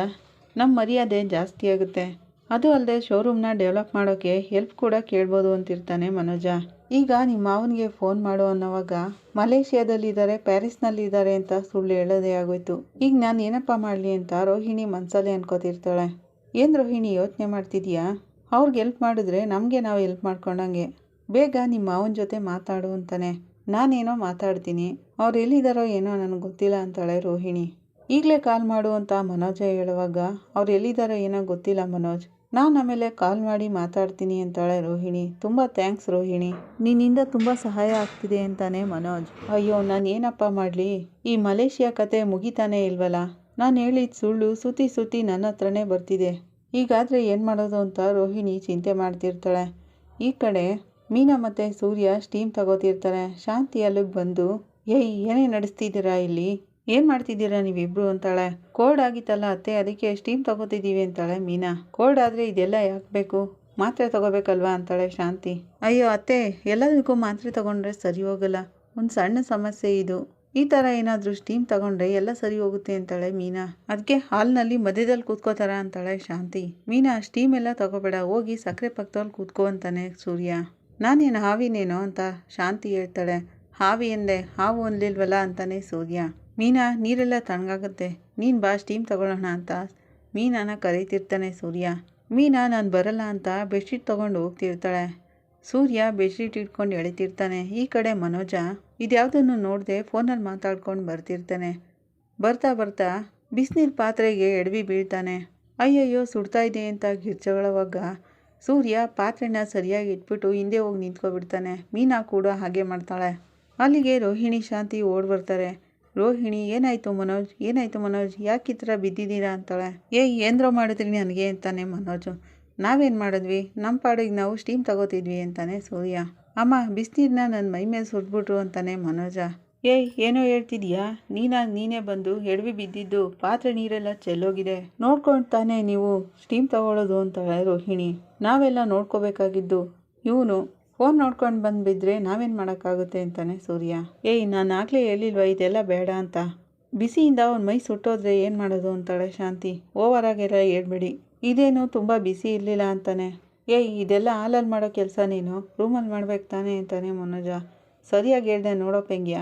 ನಮ್ಮ ಮರ್ಯಾದೆ ಜಾಸ್ತಿ ಆಗುತ್ತೆ. ಅದು ಅಲ್ಲದೆ ಶೋರೂಮ್ನ ಡೆವಲಪ್ ಮಾಡೋಕ್ಕೆ ಹೆಲ್ಪ್ ಕೂಡ ಕೇಳ್ಬೋದು ಅಂತಿರ್ತಾನೆ ಮನೋಜ. ಈಗ ನಿಮ್ಮ ಮಾವನಿಗೆ ಫೋನ್ ಮಾಡು ಅನ್ನೋವಾಗ ಪ್ಯಾರಿಸ್ನಲ್ಲಿ ಪ್ಯಾರಿಸ್ನಲ್ಲಿದ್ದಾರೆ ಅಂತ ಸುಳ್ಳು ಹೇಳೋದೇ ಆಗೋಯ್ತು. ಈಗ ನಾನು ಏನಪ್ಪ ಮಾಡಲಿ ಅಂತ ರೋಹಿಣಿ ಮನಸಲ್ಲೇ ಅನ್ಕೋತಿರ್ತಾಳೆ. ಏನು ರೋಹಿಣಿ, ಯೋಚನೆ ಮಾಡ್ತಿದ್ಯಾ? ಅವ್ರಿಗೆ ಹೆಲ್ಪ್ ಮಾಡಿದ್ರೆ ನಮಗೆ ನಾವು ಹೆಲ್ಪ್ ಮಾಡ್ಕೊಂಡಂಗೆ. ಬೇಗ ನಿಮ್ಮ ಮಾವನ ಜೊತೆ ಮಾತಾಡು ಅಂತಾನೆ. ನಾನೇನೋ ಮಾತಾಡ್ತೀನಿ. ಅವ್ರು ಎಲ್ಲಿದ್ದಾರೋ ಏನೋ ನನಗೆ ಗೊತ್ತಿಲ್ಲ ಅಂತಾಳೆ ರೋಹಿಣಿ. ಈಗಲೇ ಕಾಲ್ ಮಾಡು ಅಂತ ಮನೋಜ ಹೇಳುವಾಗ, ಅವ್ರು ಎಲ್ಲಿದ್ದಾರೋ ಏನೋ ಗೊತ್ತಿಲ್ಲ ಮನೋಜ್. ನಾನು ಆಮೇಲೆ ಕಾಲ್ ಮಾಡಿ ಮಾತಾಡ್ತೀನಿ ಅಂತಾಳೆ ರೋಹಿಣಿ. ತುಂಬ ಥ್ಯಾಂಕ್ಸ್ ರೋಹಿಣಿ. ನಿನ್ನಿಂದ ತುಂಬ ಸಹಾಯ ಆಗ್ತಿದೆ ಅಂತಾನೆ ಮನೋಜ್. ಅಯ್ಯೋ, ನಾನು ಏನಪ್ಪ ಮಾಡಲಿ? ಈ ಮಲೇಷಿಯಾ ಕತೆ ಮುಗಿತಾನೆ ಇಲ್ವಲ್ಲ? ನಾನು ಹೇಳಿದ ಸುಳ್ಳು ಸುತಿ ಸುತಿ ನನ್ನ ಹತ್ರನೇ ಬರ್ತಿದೆ. ಈಗಾದರೆ ಏನು ಮಾಡೋದು ಅಂತ ರೋಹಿಣಿ ಚಿಂತೆ ಮಾಡ್ತಿರ್ತಾಳೆ. ಈ ಕಡೆ ಮೀನಾ ಮತ್ತು ಸೂರ್ಯ ಸ್ಟೀಮ್ ತಗೋತಿರ್ತಾರೆ. ಶಾಂತಿ ಅಲ್ಲಿಗೆ ಬಂದು, ಏಯ್, ಏನೇ ನಡೆಸ್ತಿದ್ದೀರಾ ಇಲ್ಲಿ? ಏನು ಮಾಡ್ತಿದ್ದೀರಾ ನೀವಿಬ್ರು ಅಂತಾಳೆ. ಕೋಲ್ಡ್ ಆಗಿತ್ತಲ್ಲ ಅತ್ತೆ, ಅದಕ್ಕೆ ಸ್ಟೀಮ್ ತಗೋತಿದ್ದೀವಿ ಅಂತಾಳೆ ಮೀನಾ. ಕೋಲ್ಡ್ ಆದರೆ ಇದೆಲ್ಲ ಯಾಕೆ ಬೇಕು? ಮಾತ್ರೆ ತಗೋಬೇಕಲ್ವಾ ಅಂತಾಳೆ ಶಾಂತಿ. ಅಯ್ಯೋ ಅತ್ತೆ, ಎಲ್ಲದಕ್ಕೂ ಮಾತ್ರೆ ತಗೊಂಡ್ರೆ ಸರಿ ಹೋಗಲ್ಲ. ಒಂದು ಸಣ್ಣ ಸಮಸ್ಯೆ ಇದು. ಈ ಥರ ಏನಾದರೂ ಸ್ಟೀಮ್ ತಗೊಂಡ್ರೆ ಎಲ್ಲ ಸರಿ ಹೋಗುತ್ತೆ ಅಂತಾಳೆ ಮೀನಾ. ಅದಕ್ಕೆ ಹಾಲ್ನಲ್ಲಿ ಮಧ್ಯದಲ್ಲಿ ಕೂತ್ಕೋತಾರ ಅಂತಾಳೆ ಶಾಂತಿ. ಮೀನಾ ಸ್ಟೀಮ್ ಎಲ್ಲ ತಗೋಬೇಡ, ಹೋಗಿ ಸಕ್ಕರೆ ಪಕ್ಕದಲ್ಲಿ ಕೂತ್ಕೋ ಅಂತಾನೆ ಸೂರ್ಯ. ನಾನೇನು ಹಾವಿನೇನೋ ಅಂತ ಶಾಂತಿ ಹೇಳ್ತಾಳೆ. ಹಾವಿ ಎಂದೆ, ಹಾವು ಅನ್ಲಿಲ್ವಲ್ಲ ಅಂತಾನೆ ಸೂರ್ಯ. ಮೀನಾ, ನೀರೆಲ್ಲ ತಣ್ಣಗಾಗುತ್ತೆ. ನೀನು ಬಾ ಸ್ಟೀಮ್ ತಗೊಳ್ಳೋಣ ಅಂತ. ಮೀನಾನ ಕರೀತಿರ್ತಾನೆ ಸೂರ್ಯ. ಮೀನಾ, ನಾನು ಬರಲ್ಲ ಅಂತ ಬೆಡ್ಶೀಟ್ ತೊಗೊಂಡು ಹೋಗ್ತಿರ್ತಾಳೆ. ಸೂರ್ಯ ಬೆಡ್ಶೀಟ್ ಇಟ್ಕೊಂಡು ಎಳಿತಿರ್ತಾನೆ. ಈ ಕಡೆ ಮನೋಜ ಇದ್ಯಾವುದನ್ನು ನೋಡದೆ ಫೋನಲ್ಲಿ ಮಾತಾಡ್ಕೊಂಡು ಬರ್ತಿರ್ತಾನೆ. ಬರ್ತಾ ಬರ್ತಾ ಬಿಸಿನೀರು ಪಾತ್ರೆಗೆ ಎಡವಿ ಬೀಳ್ತಾನೆ. ಅಯ್ಯಯ್ಯೋ, ಸುಡ್ತಾ ಇದೆ ಅಂತ ಗಿರ್ಜಗಳವಾಗ ಸೂರ್ಯ ಪಾತ್ರೆನ ಸರಿಯಾಗಿ ಇಟ್ಬಿಟ್ಟು ಹಿಂದೆ ಹೋಗಿ ನಿಂತ್ಕೊಬಿಡ್ತಾನೆ. ಮೀನಾ ಕೂಡ ಹಾಗೆ ಮಾಡ್ತಾಳೆ. ಅಲ್ಲಿಗೆ ರೋಹಿಣಿ, ಶಾಂತಿ ಓಡ್ ಬರ್ತಾರೆ. ರೋಹಿಣಿ, ಏನಾಯ್ತು ಮನೋಜ್? ಏನಾಯ್ತು ಮನೋಜ್? ಯಾಕೆ ಈ ಥರ ಬಿದ್ದಿದ್ದೀರಾ ಅಂತಾಳೆ. ಏ ಏನ್ರೋ ಮಾಡಿದ್ರಿ ನನಗೆ ಅಂತಾನೆ ಮನೋಜು. ನಾವೇನು ಮಾಡಿದ್ವಿ? ನಮ್ಮ ಪಾಡಿಗೆ ನಾವು ಸ್ಟೀಮ್ ತಗೋತಿದ್ವಿ ಅಂತಾನೆ ಸೂರ್ಯ. ಅಮ್ಮ ಬಿಸಿನೀರನ್ನ ನನ್ನ ಮೈ ಮೇಲೆ ಸುಟ್ಬಿಟ್ರು ಅಂತಾನೆ ಮನೋಜ. ಏಯ್, ಏನೋ ಹೇಳ್ತಿದ್ಯಾ? ನೀನಾಗ ನೀನೇ ಬಂದು ಎಡವಿ ಬಿದ್ದಿದ್ದು ಪಾತ್ರೆ ನೀರೆಲ್ಲ ಚೆಲ್ಲೋಗಿದೆ. ನೋಡ್ಕೊಂಡು ತಾನೇ ನೀವು ಸ್ಟೀಮ್ ತಗೊಳ್ಳೋದು ಅಂತಾಳೆ ರೋಹಿಣಿ. ನಾವೆಲ್ಲ ನೋಡ್ಕೋಬೇಕಾಗಿದ್ದು. ಇವನು ಫೋನ್ ನೋಡ್ಕೊಂಡು ಬಂದು ಬಿದ್ದರೆ ನಾವೇನು ಮಾಡೋಕ್ಕಾಗುತ್ತೆ ಅಂತಾನೆ ಸೂರ್ಯ. ಏಯ್ ನಾನು ಆಗಲೇ ಹೇಳಿಲ್ವಾ ಇದೆಲ್ಲ ಬೇಡ ಅಂತ? ಬಿಸಿಯಿಂದ ಅವ್ನ ಮೈ ಸುಟ್ಟೋದ್ರೆ ಏನು ಮಾಡೋದು ಅಂತಾಳೆ ಶಾಂತಿ. ಓವರ್ ಆಗೆಲ್ಲ ಹೇಳ್ಬೇಡಿ. ಇದೇನು ತುಂಬ ಬಿಸಿ ಇರಲಿಲ್ಲ ಅಂತಾನೆ. ಏಯ್, ಇದೆಲ್ಲ ಹಾಲಲ್ಲಿ ಮಾಡೋ ಕೆಲಸ ನೀನು? ರೂಮಲ್ಲಿ ಮಾಡ್ಬೇಕು ತಾನೇ ಅಂತಾನೆ ಮನೋಜ. ಸರಿಯಾಗಿ ಹೇಳ್ದೆ ನೋಡೋ ಪೆಂಗ್ಯ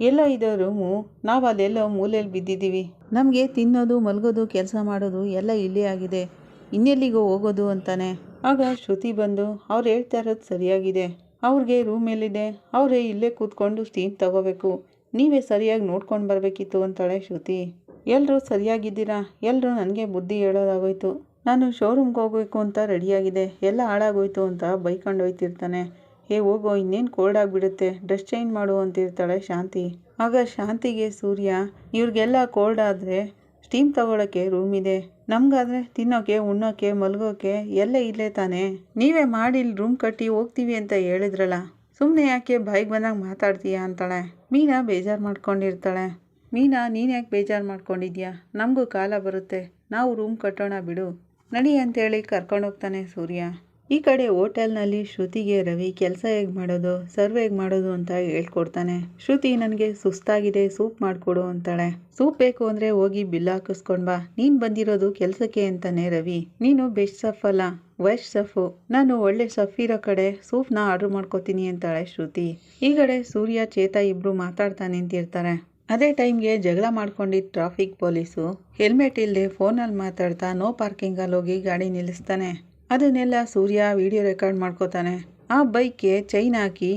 ಎಲ್ಲ ಇದೆ ರೂಮು. ನಾವು ಅಲ್ಲೆಲ್ಲೋ ಮೂಲೆಯಲ್ಲಿ ಬಿದ್ದಿದ್ದೀವಿ. ನಮಗೆ ತಿನ್ನೋದು, ಮಲಗೋದು, ಕೆಲಸ ಮಾಡೋದು ಎಲ್ಲ ಇಲ್ಲೇ ಆಗಿದೆ. ಇನ್ನೆಲ್ಲಿಗೋ ಹೋಗೋದು ಅಂತಾನೆ. ಆಗ ಶ್ರುತಿ ಬಂದು, ಅವ್ರು ಹೇಳ್ತಾ ಇರೋದು ಸರಿಯಾಗಿದೆ. ಅವ್ರಿಗೆ ರೂಮ್ ಎಲ್ಲಿದೆ? ಅವರೇ ಇಲ್ಲೇ ಕೂತ್ಕೊಂಡು ಸ್ಟೀಮ್ ತಗೋಬೇಕು. ನೀವೇ ಸರಿಯಾಗಿ ನೋಡ್ಕೊಂಡು ಬರಬೇಕಿತ್ತು, ಅಂತಾಳೆ ಶ್ರುತಿ. ಎಲ್ಲರೂ ಸರಿಯಾಗಿದ್ದೀರಾ? ಎಲ್ಲರೂ ನನಗೆ ಬುದ್ಧಿ ಹೇಳೋದಾಗೋಯ್ತು. ನಾನು ಶೋರೂಮ್ಗೆ ಹೋಗಬೇಕು ಅಂತ ರೆಡಿಯಾಗಿದೆ ಎಲ್ಲ ಹಾಳಾಗೋಯ್ತು ಅಂತ ಬೈಕೊಂಡು ಹೋಯ್ತಿರ್ತಾನೆ. ಏ ಹೋಗೋ, ಇನ್ನೇನು ಕೋಲ್ಡ್ ಆಗಿಬಿಡುತ್ತೆ. ಡ್ರೆಸ್ ಚೇಂಜ್ ಮಾಡು, ಅಂತಿರ್ತಾಳೆ ಶಾಂತಿ. ಆಗ ಶಾಂತಿಗೆ ಸೂರ್ಯ, ಇವ್ರಿಗೆಲ್ಲ ಕೋಲ್ಡ್ ಆದರೆ ಸ್ಟೀಮ್ ತಗೊಳ್ಳೋಕ್ಕೆ ರೂಮ್ ಇದೆ. ನಮಗಾದ್ರೆ ತಿನ್ನೋಕೆ, ಉಣ್ಣೋಕೆ ಮಲಗೋಕ್ಕೆ ಎಲ್ಲ ಇಲ್ಲೇ ತಾನೇ. ನೀವೇ ಮಾಡಿ ಇಲ್ಲಿ ರೂಮ್ ಕಟ್ಟಿ ಹೋಗ್ತೀವಿ ಅಂತ ಹೇಳಿದ್ರಲ್ಲ. ಸುಮ್ಮನೆ ಯಾಕೆ ಬಾಯಿಗೆ ಬಂದಾಗ ಮಾತಾಡ್ತೀಯಾ ಅಂತಾಳೆ. ಮೀನಾ ಬೇಜಾರು ಮಾಡ್ಕೊಂಡಿರ್ತಾಳೆ. ಮೀನಾ, ನೀನು ಯಾಕೆ ಬೇಜಾರು ಮಾಡ್ಕೊಂಡಿದ್ಯಾ? ನಮಗೂ ಕಾಲ ಬರುತ್ತೆ. ನಾವು ರೂಮ್ ಕಟ್ಟೋಣ ಬಿಡು. ನಡಿ ಅಂತೇಳಿ ಕರ್ಕೊಂಡು ಹೋಗ್ತಾನೆ ಸೂರ್ಯ. ಈ ಕಡೆ ಹೋಟೆಲ್ನಲ್ಲಿ ಶ್ರುತಿಗೆ ರವಿ ಕೆಲಸ ಹೇಗೆ ಮಾಡೋದು, ಸರ್ವ್ ಹೇಗೆ ಮಾಡೋದು ಅಂತ ಹೇಳ್ಕೊಡ್ತಾನೆ. ಶ್ರುತಿ ನನಗೆ ಸುಸ್ತಾಗಿದೆ, ಸೂಪ್ ಮಾಡಿಕೊಡು ಅಂತಾಳೆ. ಸೂಪ್ ಬೇಕು ಅಂದರೆ ಹೋಗಿ ಬಿಲ್ ಹಾಕಿಸ್ಕೊಂಡ್ ಬಾ. ನೀನು ಬಂದಿರೋದು ಕೆಲಸಕ್ಕೆ ಅಂತಾನೆ ರವಿ. ನೀನು ಬೆಸ್ಟ್ ಸಫ್ ಅಲ್ಲ ವೆಸ್ಟ್ ಸಫು ನಾನು ಒಳ್ಳೆ ಸಫ್ ಇರೋ ಕಡೆ ಸೂಪ್ನ ಆರ್ಡ್ರ್ ಮಾಡ್ಕೋತೀನಿ ಅಂತಾಳೆ ಶ್ರುತಿ. ಈ ಕಡೆ ಸೂರ್ಯ, ಚೇತ ಇಬ್ರು ಮಾತಾಡ್ತಾ ನಿಂತಿರ್ತಾರೆ ಅದೇ ಟೈಮ್ಗೆ ಜಗಳ ಮಾಡ್ಕೊಂಡಿದ್ದ ಟ್ರಾಫಿಕ್ ಪೊಲೀಸು. ಹೆಲ್ಮೆಟ್ ಇಲ್ಲದೆ ಫೋನಲ್ಲಿ ಮಾತಾಡ್ತಾ ನೋ ಪಾರ್ಕಿಂಗಲ್ಲಿ ಹೋಗಿ ಗಾಡಿ ನಿಲ್ಲಿಸ್ತಾನೆ. ಅದನ್ನೆಲ್ಲ ಸೂರ್ಯ ವಿಡಿಯೋ ರೆಕಾರ್ಡ್ ಮಾಡ್ಕೋತಾನೆ. ಆ ಬೈಕ್ಗೆ ಚೈನ್ ಹಾಕಿ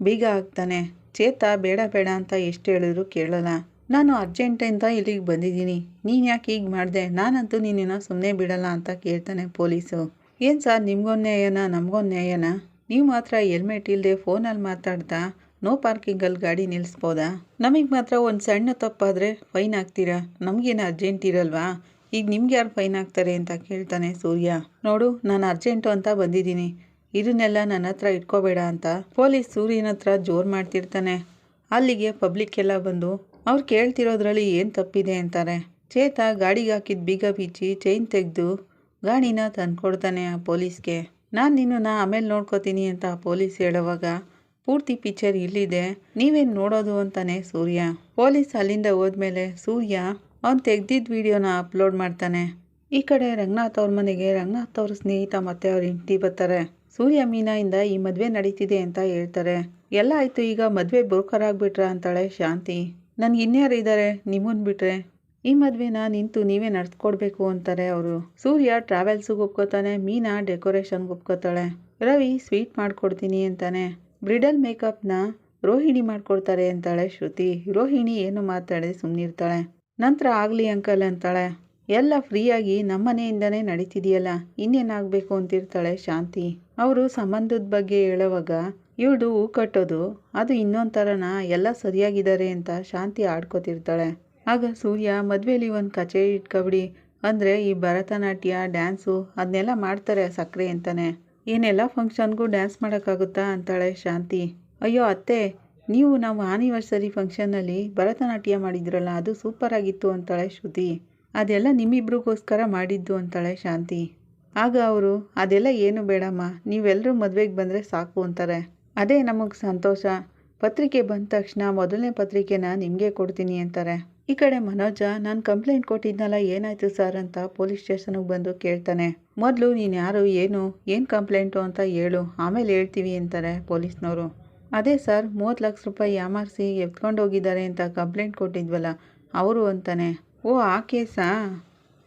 ಬೀಗ ಹಾಕ್ತಾನೆ. ಚೇತ ಬೇಡ ಬೇಡ ಅಂತ ಎಷ್ಟು ಹೇಳಿದ್ರು ಕೇಳಲ್ಲ. ನಾನು ಅರ್ಜೆಂಟಿಂದ ಇಲ್ಲಿಗೆ ಬಂದಿದ್ದೀನಿ. ನೀನು ಯಾಕೆ ಈಗ ಮಾಡಿದೆ? ನಾನಂತೂ ನೀನೇನೋ ಸುಮ್ಮನೆ ಬಿಡಲ್ಲ ಅಂತ ಕೇಳ್ತಾನೆ ಪೊಲೀಸು. ಏನು ಸರ್, ನಿಮ್ಗೊಂದು ನ್ಯಾಯನ? ನಮಗೊಂದು ನ್ಯಾಯನ? ನೀವು ಮಾತ್ರ ಹೆಲ್ಮೆಟ್ ಇಲ್ಲದೆ ಫೋನಲ್ಲಿ ಮಾತಾಡ್ತಾ ನೋ ಪಾರ್ಕಿಂಗಲ್ಲಿ ಗಾಡಿ ನಿಲ್ಲಿಸ್ಬೋದಾ ನಮಗೆ ಮಾತ್ರ ಒಂದು ಸಣ್ಣ ತಪ್ಪಾದರೆ ಫೈನ್ ಹಾಕ್ತೀರಾ? ನಮಗೇನು ಅರ್ಜೆಂಟ್ ಇರಲ್ವಾ? ಈಗ ನಿಮ್ಗೆ ಯಾರು ಫೈನ್ ಹಾಕ್ತಾರೆ ಅಂತ ಕೇಳ್ತಾನೆ ಸೂರ್ಯ. ನೋಡು, ನಾನು ಅರ್ಜೆಂಟು ಅಂತ ಬಂದಿದ್ದೀನಿ. ಇದನ್ನೆಲ್ಲ ನನ್ನ ಹತ್ರ ಇಟ್ಕೋಬೇಡ ಅಂತ ಪೊಲೀಸ್ ಸೂರ್ಯನ ಹತ್ರ ಜೋರು ಮಾಡ್ತಿರ್ತಾನೆ. ಅಲ್ಲಿಗೆ ಪಬ್ಲಿಕ್ ಎಲ್ಲ ಬಂದು, ಅವ್ರು ಕೇಳ್ತಿರೋದ್ರಲ್ಲಿ ಏನು ತಪ್ಪಿದೆ ಅಂತಾರೆ. ಚೇತ ಗಾಡಿಗೆ ಹಾಕಿದ ಬೀಗ ಬಿಚ್ಚಿ ಚೈನ್ ತೆಗೆದು ಗಾಡಿನ ತಂದ್ಕೊಡ್ತಾನೆ ಆ ಪೊಲೀಸ್ಗೆ. ನಾನು ನಾ ಆಮೇಲೆ ನೋಡ್ಕೋತೀನಿ ಅಂತ ಪೊಲೀಸ್ ಹೇಳುವಾಗ, ಪೂರ್ತಿ ಪಿಕ್ಚರ್ ಇಲ್ಲಿದೆ, ನೀವೇನು ನೋಡೋದು ಅಂತಾನೆ ಸೂರ್ಯ. ಪೊಲೀಸ್ ಅಲ್ಲಿಂದ ಹೋದ್ಮೇಲೆ ಸೂರ್ಯ ಅವ್ನು ತೆಗ್ದಿದ್ದ ವಿಡಿಯೋನ ಅಪ್ಲೋಡ್ ಮಾಡ್ತಾನೆ. ಈ ಕಡೆ ರಂಗನಾಥ್ ಅವ್ರ ಮನೆಗೆ ರಂಗನಾಥ್ ಅವ್ರ ಸ್ನೇಹಿತ ಮತ್ತೆ ಅವ್ರ ಹೆಂಡತಿ ಬರ್ತಾರೆ. ಸೂರ್ಯ ಮೀನಾಯಿಂದ ಈ ಮದುವೆ ನಡೀತಿದೆ ಅಂತ ಹೇಳ್ತಾರೆ. ಎಲ್ಲ ಆಯಿತು, ಈಗ ಮದುವೆ ಬ್ರೋಕರ್ ಆಗ್ಬಿಟ್ರ ಅಂತಾಳೆ ಶಾಂತಿ. ನನ್ಗೆ ಇನ್ಯಾರು ಇದ್ದಾರೆ ನಿಮ್ಮನ್ ಬಿಟ್ರೆ. ಈ ಮದುವೆನ ನಿಂತು ನೀವೇ ನಡ್ಸ್ಕೊಡ್ಬೇಕು ಅಂತಾರೆ ಅವರು. ಸೂರ್ಯ ಟ್ರಾವೆಲ್ಸಿಗೆ ಒಪ್ಕೋತಾನೆ, ಮೀನಾ ಡೆಕೋರೇಷನ್ಗೆ ಒಪ್ಕೋತಾಳೆ. ರವಿ, ಸ್ವೀಟ್ ಮಾಡ್ಕೊಡ್ತೀನಿ ಅಂತಾನೆ. ಬ್ರಿಡಲ್ ಮೇಕಪ್ನ ರೋಹಿಣಿ ಮಾಡ್ಕೊಡ್ತಾರೆ ಅಂತಾಳೆ ಶ್ರುತಿ. ರೋಹಿಣಿ ಏನು ಮಾತಾಡದೆ ಸುಮ್ಮನಿರ್ತಾಳೆ ನಂತರ ಆಗಲಿ ಅಂಕಲ್ ಅಂತಾಳೆ. ಎಲ್ಲ ಫ್ರೀಯಾಗಿ ನಮ್ಮನೆಯಿಂದನೇ ನಡೀತಿದೆಯಲ್ಲ, ಇನ್ನೇನಾಗಬೇಕು ಅಂತಿರ್ತಾಳೆ ಶಾಂತಿ. ಅವರು ಸಂಬಂಧದ ಬಗ್ಗೆ ಹೇಳುವಾಗ ಇವಳು ಹೂ ಕಟ್ಟೋದು, ಅದು ಇನ್ನೊಂದು ಥರನ ಎಲ್ಲ ಸರಿಯಾಗಿದ್ದಾರೆ ಅಂತ ಶಾಂತಿ ಆಡ್ಕೋತಿರ್ತಾಳೆ. ಆಗ ಸೂರ್ಯ ಮದುವೆಯಲ್ಲಿ ಒಂದು ಕಚೇರಿ ಇಟ್ಕೊಬಿಡಿ, ಅಂದರೆ ಈ ಭರತನಾಟ್ಯ, ಡ್ಯಾನ್ಸು ಅದನ್ನೆಲ್ಲ ಮಾಡ್ತಾರೆ ಸಕ್ಕರೆ ಅಂತಾನೆ. ಏನೆಲ್ಲ ಫಂಕ್ಷನ್ಗೂ ಡ್ಯಾನ್ಸ್ ಮಾಡೋಕ್ಕಾಗುತ್ತಾ? ಅಂತಾಳೆ ಶಾಂತಿ. ಅಯ್ಯೋ ಅತ್ತೆ ನೀವು ನಾವು ಆನಿವರ್ಸರಿ ಫಂಕ್ಷನ್ನಲ್ಲಿ ಭರತನಾಟ್ಯ ಮಾಡಿದ್ರಲ್ಲ, ಅದು ಸೂಪರ್ ಆಗಿತ್ತು ಅಂತಾಳೆ ಶ್ರುತಿ. ಅದೆಲ್ಲ ನಿಮ್ಮಿಬ್ರಿಗೋಸ್ಕರ ಮಾಡಿದ್ದು ಅಂತಾಳೆ ಶಾಂತಿ. ಆಗ ಅವರು, ಅದೆಲ್ಲ ಏನು ಬೇಡಮ್ಮ ನೀವೆಲ್ಲರೂ ಮದುವೆಗೆ ಬಂದರೆ ಸಾಕು ಅಂತಾರೆ. ಅದೇ ನಮಗೆ ಸಂತೋಷ. ಪತ್ರಿಕೆ ಬಂದ ತಕ್ಷಣ ಮೊದಲನೇ ಪತ್ರಿಕೆನ ನಿಮಗೆ ಕೊಡ್ತೀನಿ ಅಂತಾರೆ. ಈ ಕಡೆ ಮನೋಜ, ನಾನು ಕಂಪ್ಲೇಂಟ್ ಕೊಟ್ಟಿದ್ನಲ್ಲ, ಏನಾಯ್ತು ಸರ್ ಅಂತ ಪೊಲೀಸ್ ಸ್ಟೇಷನ್ಗೆ ಬಂದು ಕೇಳ್ತಾನೆ. ಮೊದಲು ನೀನು ಯಾರು, ಏನು ಏನು ಕಂಪ್ಲೇಂಟು ಅಂತ ಹೇಳು, ಆಮೇಲೆ ಹೇಳ್ತೀವಿ ಅಂತಾರೆ ಪೊಲೀಸ್ನವರು ಅದೇ ಸರ್, ಮೂವತ್ತು ಲಕ್ಷ ರೂಪಾಯಿ ಯಾಮಾರಿಸಿ ಎತ್ಕೊಂಡು ಹೋಗಿದ್ದಾರೆ ಅಂತ ಕಂಪ್ಲೇಂಟ್ ಕೊಟ್ಟಿದ್ವಲ್ಲ, ಅವರು ಅಂತಾನೆ. ಓ, ಆ ಕೇಸಾ?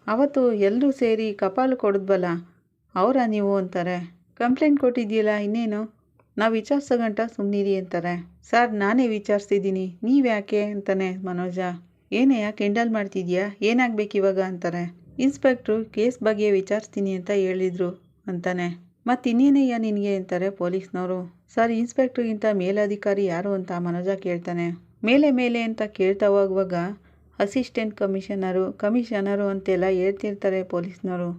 ಅವತ್ತು ಎಲ್ಲರೂ ಸೇರಿ ಕಪಾಲು ಕೊಡಿದ್ವಲ್ಲ, ಅವರಾ ನೀವು ಅಂತಾರೆ. ಕಂಪ್ಲೇಂಟ್ ಕೊಟ್ಟಿದ್ದೀಯಲ್ಲ, ಇನ್ನೇನು? ನಾವು ವಿಚಾರಿಸೋ ಗಂಟ ಸುಮ್ಮನಿರಿ ಅಂತಾರೆ. ಸರ್, ನಾನೇ ವಿಚಾರಿಸ್ತಿದ್ದೀನಿ ನೀವು ಯಾಕೆ ಅಂತಾನೆ ಮನೋಜ. ಏನೇ, ಯಾಕೆ ಹೆಂಡಲ್ ಮಾಡ್ತಿದ್ಯಾ? ಏನಾಗಬೇಕಿವಾಗ ಅಂತಾರೆ. ಇನ್ಸ್ಪೆಕ್ಟ್ರು ಕೇಸ್ ಬಗ್ಗೆ ವಿಚಾರಿಸ್ತೀನಿ ಅಂತ ಹೇಳಿದ್ರು ಅಂತಾನೆ. ಮತ್ತಿನ್ನೇನಯ್ಯ ನಿನಗೆ ಅಂತಾರೆ ಪೊಲೀಸ್ನವರು? ಸರ್, ಇನ್ಸ್ಪೆಕ್ಟ್ರಿಗಿಂತ ಮೇಲಧಿಕಾರಿ ಯಾರು ಅಂತ ಮನೋಜ ಕೇಳ್ತಾನೆ. ಮೇಲೆ ಮೇಲೆ ಅಂತ ಕೇಳ್ತಾ ಹೋಗುವಾಗ ಅಸಿಸ್ಟೆಂಟ್ ಕಮಿಷನರು ಕಮಿಷನರು ಅಂತೆಲ್ಲ ಹೇಳ್ತಿರ್ತಾರೆ ಪೊಲೀಸ್ನವರು.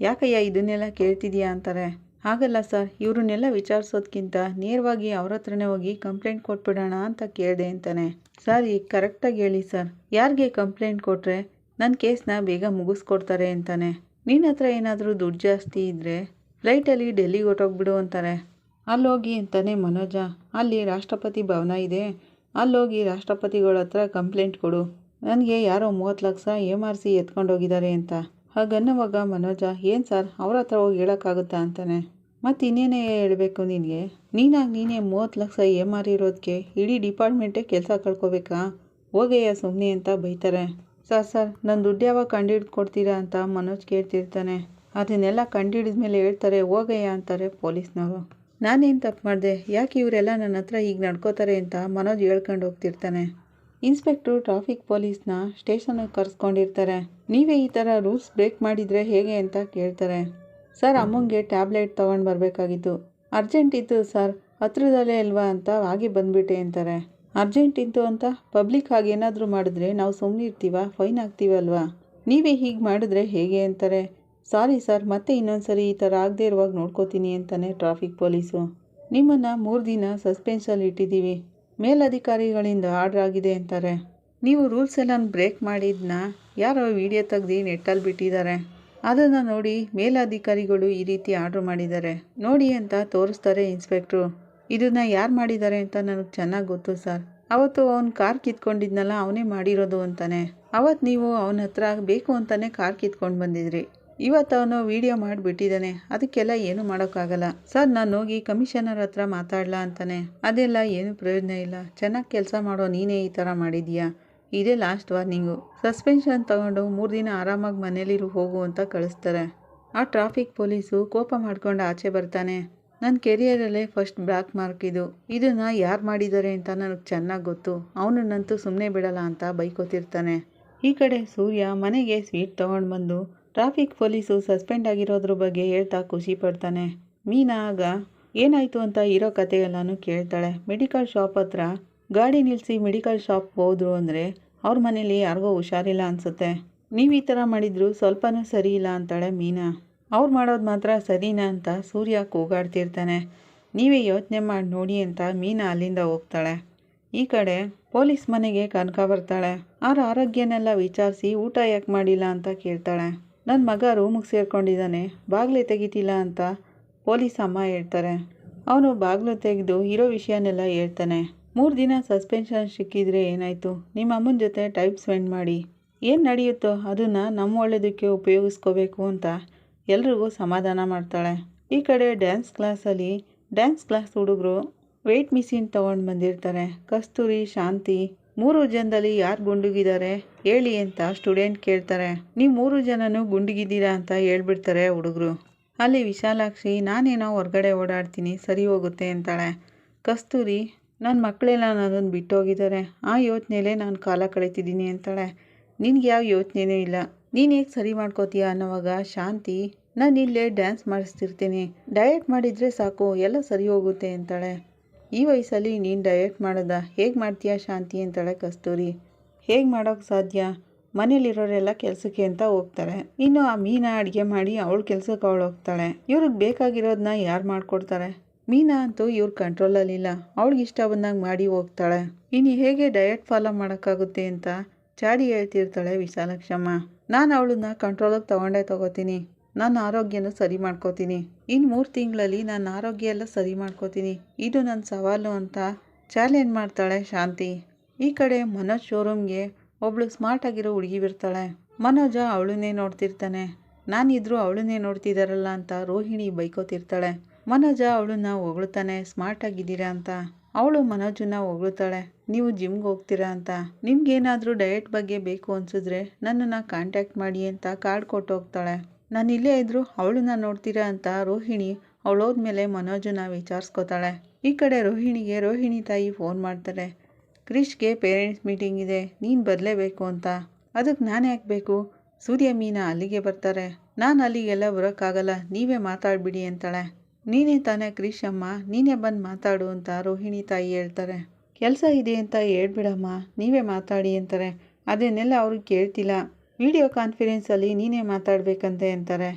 ಯಾಕಯ್ಯ ಇದನ್ನೆಲ್ಲ ಕೇಳ್ತಿದ್ಯಾ ಅಂತಾರೆ. ಹಾಗಲ್ಲ ಸರ್, ಇವ್ರನ್ನೆಲ್ಲ ವಿಚಾರಿಸೋದಕ್ಕಿಂತ ನೇರವಾಗಿ ಅವ್ರ ಹತ್ರನೇ ಹೋಗಿ ಕಂಪ್ಲೇಂಟ್ ಕೊಟ್ಬಿಡೋಣ ಅಂತ ಕೇಳಿದೆ ಅಂತಾನೆ. ಸರ್, ಈಗ ಕರೆಕ್ಟಾಗಿ ಹೇಳಿ ಸರ್. ಯಾರಿಗೆ ಕಂಪ್ಲೇಂಟ್ ಕೊಟ್ಟರೆ ನನ್ನ ಕೇಸ್ನ ಬೇಗ ಮುಗಿಸ್ಕೊಡ್ತಾರೆ ಅಂತಾನೆ. ನಿನ್ನ ಹತ್ರ ಏನಾದರೂ ದುಡ್ಡು ಜಾಸ್ತಿ ಇದ್ದರೆ ಫ್ಲೈಟಲ್ಲಿ ಡೆಲ್ಲಿಗೆ ಹೊಟ್ಟೋಗ್ಬಿಡು ಅಂತಾರೆ ಅಲ್ಲೋಗಿ ಅಂತಾನೆ ಮನೋಜ. ಅಲ್ಲಿ ರಾಷ್ಟ್ರಪತಿ ಭವನ ಇದೆ. ಅಲ್ಲೋಗಿ ರಾಷ್ಟ್ರಪತಿಗಳ ಹತ್ರ ಕಂಪ್ಲೇಂಟ್ ಕೊಡು. ನನಗೆ ಯಾರೋ ಮೂವತ್ತು ಲಕ್ಷ ಎಂ ಆರ್ ಸಿ ಎತ್ಕೊಂಡೋಗಿದ್ದಾರೆ ಅಂತ. ಹಾಗನ್ನುವಾಗ ಮನೋಜ, ಏನು ಸರ್? ಅವ್ರ ಹತ್ರ ಹೋಗಿ ಹೇಳೋಕ್ಕಾಗುತ್ತಾ ಅಂತಾನೆ. ಮತ್ತು ಇನ್ನೇನೇ ಹೇಳಬೇಕು ನಿನಗೆ? ನೀನಾಗಿ ನೀನೇ ಮೂವತ್ತು ಲಕ್ಷ ಎಂ ಆರ್ ಇರೋದಕ್ಕೆ ಇಡೀ ಡಿಪಾರ್ಟ್ಮೆಂಟೇ ಕೆಲಸ ಕಳ್ಕೊಬೇಕಾ? ಹೋಗಯ್ಯ ಸುಮ್ಮನೆ ಅಂತ ಬೈತಾರೆ. ಸರ್ ಸರ್ ನನ್ನ ದುಡ್ಡು ಯಾವಾಗ ಕಂಡು ಕೊಡ್ತೀರಾ ಅಂತ ಮನೋಜ್ ಕೇಳ್ತಿರ್ತಾನೆ. ಅದನ್ನೆಲ್ಲ ಕಂಡಿಡಿದ ಮೇಲೆ ಹೇಳ್ತಾರೆ, ಹೋಗಯ್ಯ ಅಂತಾರೆ ಪೊಲೀಸ್ನವರು. ನಾನೇನು ತಪ್ಪು ಮಾಡಿದೆ? ಯಾಕೆ ಇವರೆಲ್ಲ ನನ್ನ ಹತ್ರ ಈಗ ನಡ್ಕೋತಾರೆ ಅಂತ ಮನೋಜ್ ಹೇಳ್ಕೊಂಡು ಹೋಗ್ತಿರ್ತಾನೆ. ಇನ್ಸ್ಪೆಕ್ಟ್ರು ಟ್ರಾಫಿಕ್ ಪೊಲೀಸ್ನ ಸ್ಟೇಷನ್ಗೆ ಕರೆಸ್ಕೊಂಡಿರ್ತಾರೆ. ನೀವೇ ಈ ಥರ ರೂಲ್ಸ್ ಬ್ರೇಕ್ ಮಾಡಿದರೆ ಹೇಗೆ ಅಂತ ಕೇಳ್ತಾರೆ. ಸರ್, ಅಮ್ಮಂಗೆ ಟ್ಯಾಬ್ಲೆಟ್ ತೊಗೊಂಡು ಬರಬೇಕಾಗಿತ್ತು. ಅರ್ಜೆಂಟ್ ಇತ್ತು ಸರ್, ಹತ್ರದಲ್ಲೇ ಅಲ್ವಾ ಅಂತ ಆಗಿ ಬಂದುಬಿಟ್ಟೆ ಅಂತಾರೆ. ಅರ್ಜೆಂಟ್ ಇತ್ತು ಅಂತ ಪಬ್ಲಿಕ್ ಆಗಿ ಏನಾದರೂ ಮಾಡಿದ್ರೆ ನಾವು ಸುಮ್ಮನೆ ಇರ್ತೀವ ಫೈನ್ ಹಾಕ್ತೀವಲ್ವಾ? ನೀವೇ ಹೀಗೆ ಮಾಡಿದ್ರೆ ಹೇಗೆ ಅಂತಾರೆ? ಸಾರಿ ಸರ್, ಮತ್ತೆ ಇನ್ನೊಂದು ಸರಿ ಈ ಥರ ಆಗದೆ ಇರುವಾಗ ನೋಡ್ಕೋತೀನಿ ಅಂತಾನೆ ಟ್ರಾಫಿಕ್ ಪೊಲೀಸು. ನಿಮ್ಮನ್ನು ಮೂರು ದಿನ ಸಸ್ಪೆನ್ಸಲ್ಲಿ ಇಟ್ಟಿದ್ದೀವಿ. ಮೇಲಧಿಕಾರಿಗಳಿಂದ ಆರ್ಡ್ರ್ ಆಗಿದೆ ಅಂತಾರೆ. ನೀವು ರೂಲ್ಸ್ ಎಲ್ಲ ಬ್ರೇಕ್ ಮಾಡಿದ್ನ? ಯಾರೋ ವಿಡಿಯೋ ತೆಗ್ದು ನೆಟ್ಟಲ್ಲಿ ಬಿಟ್ಟಿದ್ದಾರೆ. ಅದನ್ನು ನೋಡಿ ಮೇಲಧಿಕಾರಿಗಳು ಈ ರೀತಿ ಆರ್ಡ್ರ್ ಮಾಡಿದ್ದಾರೆ. ನೋಡಿ ಅಂತ ತೋರಿಸ್ತಾರೆ ಇನ್ಸ್ಪೆಕ್ಟ್ರು. ಇದನ್ನು ಯಾರು ಮಾಡಿದ್ದಾರೆ ಅಂತ ನನಗೆ ಚೆನ್ನಾಗಿ ಗೊತ್ತು ಸರ್. ಅವತ್ತು ಅವನು ಕಾರ್ ಕಿತ್ಕೊಂಡಿದ್ನಲ್ಲ, ಅವನೇ ಮಾಡಿರೋದು ಅಂತಾನೆ. ಅವತ್ತು ನೀವು ಅವನ ಹತ್ರ ಬೇಕು ಅಂತಾನೆ ಕಾರ್ ಕಿತ್ಕೊಂಡು ಬಂದಿದ್ರಿ. ಇವತ್ತು ಅವನು ವಿಡಿಯೋ ಮಾಡಿಬಿಟ್ಟಿದ್ದಾನೆ. ಅದಕ್ಕೆಲ್ಲ ಏನು ಮಾಡೋಕ್ಕಾಗಲ್ಲ. ಸರ್, ನಾನು ಹೋಗಿ ಕಮಿಷನರ್ ಹತ್ರ ಮಾತಾಡಲಾ ಅಂತಾನೆ. ಅದೆಲ್ಲ ಏನು ಪ್ರಯೋಜನ ಇಲ್ಲ. ಚೆನ್ನಾಗಿ ಕೆಲಸ ಮಾಡೋ ನೀನೇ ಈ ಥರ ಮಾಡಿದೀಯಾ ಇದೇ ಲಾಸ್ಟ್ ವಾರ್ನಿಂಗು ಸಸ್ಪೆನ್ಷನ್ ತಗೊಂಡು ಮೂರು ದಿನ ಆರಾಮಾಗಿ ಮನೇಲಿರು, ಹೋಗು ಅಂತ ಕಳಿಸ್ತಾರೆ. ಆ ಟ್ರಾಫಿಕ್ ಪೊಲೀಸು ಕೋಪ ಮಾಡ್ಕೊಂಡು ಆಚೆ ಬರ್ತಾನೆ. ನನ್ನ ಕೆರಿಯರಲ್ಲೇ ಫಸ್ಟ್ ಬ್ಲ್ಯಾಕ್ ಮಾರ್ಕ್ ಇದು. ಇದನ್ನು ಯಾರು ಮಾಡಿದ್ದಾರೆ ಅಂತ ನನಗೆ ಚೆನ್ನಾಗಿ ಗೊತ್ತು. ಅವನನ್ನಂತೂ ಸುಮ್ಮನೆ ಬಿಡಲ್ಲ ಅಂತ ಬೈಕೋತಿರ್ತಾನೆ. ಈ ಕಡೆ ಸೂರ್ಯ ಮನೆಗೆ ಸ್ವೀಟ್ ತೊಗೊಂಡು ಬಂದು ಟ್ರಾಫಿಕ್ ಪೊಲೀಸು ಸಸ್ಪೆಂಡ್ ಆಗಿರೋದ್ರ ಬಗ್ಗೆ ಹೇಳ್ತಾ ಖುಷಿ ಪಡ್ತಾನೆ. ಮೀನಾ ಆಗ, ಏನಾಯಿತು ಅಂತ ಇರೋ ಕಥೆಯೆಲ್ಲನೂ ಕೇಳ್ತಾಳೆ. ಮೆಡಿಕಲ್ ಶಾಪ್ ಹತ್ರ ಗಾಡಿ ನಿಲ್ಲಿಸಿ ಮೆಡಿಕಲ್ ಶಾಪ್ ಹೋದ್ರು ಅಂದರೆ ಅವ್ರ ಮನೇಲಿ ಯಾರಿಗೋ ಹುಷಾರಿಲ್ಲ ಅನಿಸುತ್ತೆ. ನೀವು ಈ ಥರ ಮಾಡಿದ್ರು ಸ್ವಲ್ಪನೂ ಸರಿ ಇಲ್ಲ ಅಂತಾಳೆ ಮೀನಾ. ಅವ್ರು ಮಾಡೋದು ಮಾತ್ರ ಸರಿನಾ ಅಂತ ಸೂರ್ಯ ಕೂಗಾಡ್ತಿರ್ತಾನೆ. ನೀವೇ ಯೋಚನೆ ಮಾಡಿ ನೋಡಿ ಅಂತ ಮೀನಾ ಅಲ್ಲಿಂದ ಹೋಗ್ತಾಳೆ. ಈ ಕಡೆ ಪೊಲೀಸ್ ಮನೆಗೆ ಕನಕ ಬರ್ತಾಳೆ. ಅವ್ರ ಆರೋಗ್ಯನೆಲ್ಲ ವಿಚಾರಿಸಿ ಊಟ ಯಾಕೆ ಮಾಡಿಲ್ಲ ಅಂತ ಕೇಳ್ತಾಳೆ. ನನ್ನ ಮಗ ರೂಮಿಗೆ ಸೇರ್ಕೊಂಡಿದ್ದಾನೆ ಬಾಗಿಲೇ ತೆಗಿತಿಲ್ಲ ಅಂತ ಪೊಲೀಸ್ ಅಮ್ಮ ಹೇಳ್ತಾರೆ. ಅವನು ಬಾಗಿಲು ತೆಗೆದು ಇರೋ ವಿಷಯನೆಲ್ಲ ಹೇಳ್ತಾನೆ. ಮೂರು ದಿನ ಸಸ್ಪೆನ್ಷನ್ ಸಿಕ್ಕಿದ್ರೆ ಏನಾಯಿತು? ನಿಮ್ಮ ಅಮ್ಮನ ಜೊತೆ ಟೈಪ್ ಸ್ಪೆಂಡ್ ಮಾಡಿ. ಏನು ನಡೆಯುತ್ತೋ ಅದನ್ನು ನಮ್ಮ ಒಳ್ಳೆಯದಕ್ಕೆ ಉಪಯೋಗಿಸ್ಕೋಬೇಕು ಅಂತ ಎಲ್ರಿಗೂ ಸಮಾಧಾನ ಮಾಡ್ತಾಳೆ. ಈ ಕಡೆ ಡ್ಯಾನ್ಸ್ ಕ್ಲಾಸಲ್ಲಿ ಡ್ಯಾನ್ಸ್ ಕ್ಲಾಸ್ ಹುಡುಗರು ವೆಯ್ಟ್ ಮಿಷಿನ್ ತೊಗೊಂಡು ಬಂದಿರ್ತಾರೆ. ಕಸ್ತೂರಿ, ಶಾಂತಿ ಮೂರು ಜನದಲ್ಲಿ ಯಾರು ಗುಂಡುಗಿದ್ದಾರೆ? ಹೇಳಿ ಅಂತ ಸ್ಟೂಡೆಂಟ್ ಕೇಳ್ತಾರೆ. ನೀವು ಮೂರು ಜನನು ಗುಂಡುಗಿದ್ದೀರಾ ಅಂತ ಹೇಳ್ಬಿಡ್ತಾರೆ ಹುಡುಗರು. ಅಲ್ಲಿ ವಿಶಾಲಾಕ್ಷಿ, ನಾನೇನೋ ಹೊರಗಡೆ ಓಡಾಡ್ತೀನಿ, ಸರಿ ಹೋಗುತ್ತೆ ಅಂತಾಳೆ. ಕಸ್ತೂರಿ ನನ್ನ ಮಕ್ಕಳೆಲ್ಲ ನನ್ನನ್ನು ಬಿಟ್ಟೋಗಿದ್ದಾರೆ. ಆ ಯೋಚನೆಯಲ್ಲೇ ನಾನು ಕಾಲ ಕಳೀತಿದ್ದೀನಿ ಅಂತಾಳೆ. ನಿನಗೆ ಯಾವ ಯೋಚನೆಯೂ ಇಲ್ಲ. ನೀನು ಹೇಗೆ ಸರಿ ಮಾಡ್ಕೋತೀಯ ಅನ್ನೋವಾಗ ಶಾಂತಿ, ನಾನು ಇಲ್ಲೇ ಡ್ಯಾನ್ಸ್ ಮಾಡಿಸ್ತಿರ್ತೀನಿ. ಡಯಟ್ ಮಾಡಿದರೆ ಸಾಕು, ಎಲ್ಲ ಸರಿ ಹೋಗುತ್ತೆ ಅಂತಾಳೆ. ಈ ವಯಸ್ಸಲ್ಲಿ ನೀನು ಡಯಟ್ ಮಾಡೋದ? ಹೇಗೆ ಮಾಡ್ತೀಯಾ ಶಾಂತಿ ಅಂತಾಳೆ ಕಸ್ತೂರಿ. ಹೇಗೆ ಮಾಡೋಕ್ಕೆ ಸಾಧ್ಯ? ಮನೇಲಿರೋರೆಲ್ಲ ಕೆಲಸಕ್ಕೆ ಅಂತ ಹೋಗ್ತಾರೆ. ಇನ್ನು ಆ ಮೀನಾ ಅಡುಗೆ ಮಾಡಿ ಅವಳು ಕೆಲಸಕ್ಕೆ ಅವಳು ಹೋಗ್ತಾಳೆ. ಇವ್ರಿಗೆ ಬೇಕಾಗಿರೋದನ್ನ ಯಾರು ಮಾಡಿಕೊಡ್ತಾರೆ? ಮೀನಾ ಅಂತೂ ಇವ್ರ ಕಂಟ್ರೋಲಲ್ಲಿಲ್ಲ ಅವಳಿಗೆ ಇಷ್ಟ ಬಂದಂಗೆ ಮಾಡಿ ಹೋಗ್ತಾಳೆ. ಇನ್ನು ಹೇಗೆ ಡಯಟ್ ಫಾಲೋ ಮಾಡೋಕ್ಕಾಗುತ್ತೆ ಅಂತ ಚಾಡಿ ಹೇಳ್ತಿರ್ತಾಳೆ ವಿಶಾಲಕ್ಷಮ್ಮ. ನಾನು ಅವಳನ್ನ ಕಂಟ್ರೋಲಿಗೆ ತಗೊಂಡೇ ತಗೋತೀನಿ. ನನ್ನ ಆರೋಗ್ಯನ ಸರಿ ಮಾಡ್ಕೋತೀನಿ. ಇನ್ನು ಮೂರು ತಿಂಗಳಲ್ಲಿ ನನ್ನ ಆರೋಗ್ಯ ಎಲ್ಲ ಸರಿ ಮಾಡ್ಕೋತೀನಿ. ಇದು ನನ್ನ ಸವಾಲು ಅಂತ ಚಾಲೆಂಜ್ ಮಾಡ್ತಾಳೆ ಶಾಂತಿ? ಈ ಕಡೆ ಮನೋಜ್ ಶೋರೂಮ್ಗೆ ಒಬ್ಳು ಸ್ಮಾರ್ಟ್ ಆಗಿರೋ ಹುಡುಗಿ ಬರ್ತಾಳೆ ಮನೋಜ ಅವಳನ್ನೇ ನೋಡ್ತಿರ್ತಾನೆ. ನಾನಿದ್ರು ಅವಳನ್ನೇ ನೋಡ್ತಿದ್ದಾರಲ್ಲ ಅಂತ ರೋಹಿಣಿ ಬೈಕೋತಿರ್ತಾಳೆ. ಮನೋಜ ಅವಳನ್ನ ಹೊಗಳ್ತಾನೆ, ಸ್ಮಾರ್ಟ್ ಆಗಿದ್ದೀರಾ ಅಂತ. ಅವಳು ಮನೋಜನ್ನ ಹೊಗಳ್ತಾಳೆ. ನೀವು ಜಿಮ್ಗೆ ಹೋಗ್ತೀರಾ ಅಂತ. ನಿಮ್ಗೇನಾದರೂ ಡಯಟ್ ಬಗ್ಗೆ ಬೇಕು ಅನ್ಸಿದ್ರೆ ನನ್ನನ್ನು ಕಾಂಟ್ಯಾಕ್ಟ್ ಮಾಡಿ ಅಂತ ಕಾರ್ಡ್ ಕೊಟ್ಟು ಹೋಗ್ತಾಳೆ. ನಾನು ಇಲ್ಲೇ ಇದ್ದರೂ ಅವಳನ್ನ ನೋಡ್ತೀರಾ ಅಂತ ರೋಹಿಣಿ ಅವಳೋದ್ಮೇಲೆ ಮನೋಜನ ವಿಚಾರಿಸ್ಕೋತಾಳೆ. ಈ ಕಡೆ ರೋಹಿಣಿಗೆ ರೋಹಿಣಿ ತಾಯಿ ಫೋನ್ ಮಾಡ್ತಾರೆ. ಕ್ರಿಶ್ಗೆ ಪೇರೆಂಟ್ಸ್ ಮೀಟಿಂಗ್ ಇದೆ, ನೀನು ಬರಲೇಬೇಕು ಅಂತ. ಅದಕ್ಕೆ ನಾನು ಯಾಕೆ ಬೇಕು? ಸೂರ್ಯ ಮೀನಾ ಅಲ್ಲಿಗೆ ಬರ್ತಾರೆ. ನಾನು ಅಲ್ಲಿಗೆಲ್ಲ ಬರೋಕ್ಕಾಗಲ್ಲ, ನೀವೇ ಮಾತಾಡ್ಬಿಡಿ ಅಂತಾಳೆ. ನೀನೇ ತಾನೇ ಕ್ರಿಶ್ ಅಮ್ಮ ನೀನೇ ಬಂದು ಮಾತಾಡು ಅಂತ ರೋಹಿಣಿ ತಾಯಿ ಹೇಳ್ತಾರೆ. ಕೆಲಸ ಇದೆ ಅಂತ ಹೇಳ್ಬಿಡಮ್ಮ, ನೀವೇ ಮಾತಾಡಿ ಅಂತಾರೆ. ಅದನ್ನೆಲ್ಲ ಅವ್ರಿಗೆ ಕೇಳ್ತಿಲ್ಲ. ವಿಡಿಯೋ ಕಾನ್ಫರೆನ್ಸಲ್ಲಿ ನೀನೇ ಮಾತಾಡಬೇಕಂತೆ ಅಂತಾರೆ.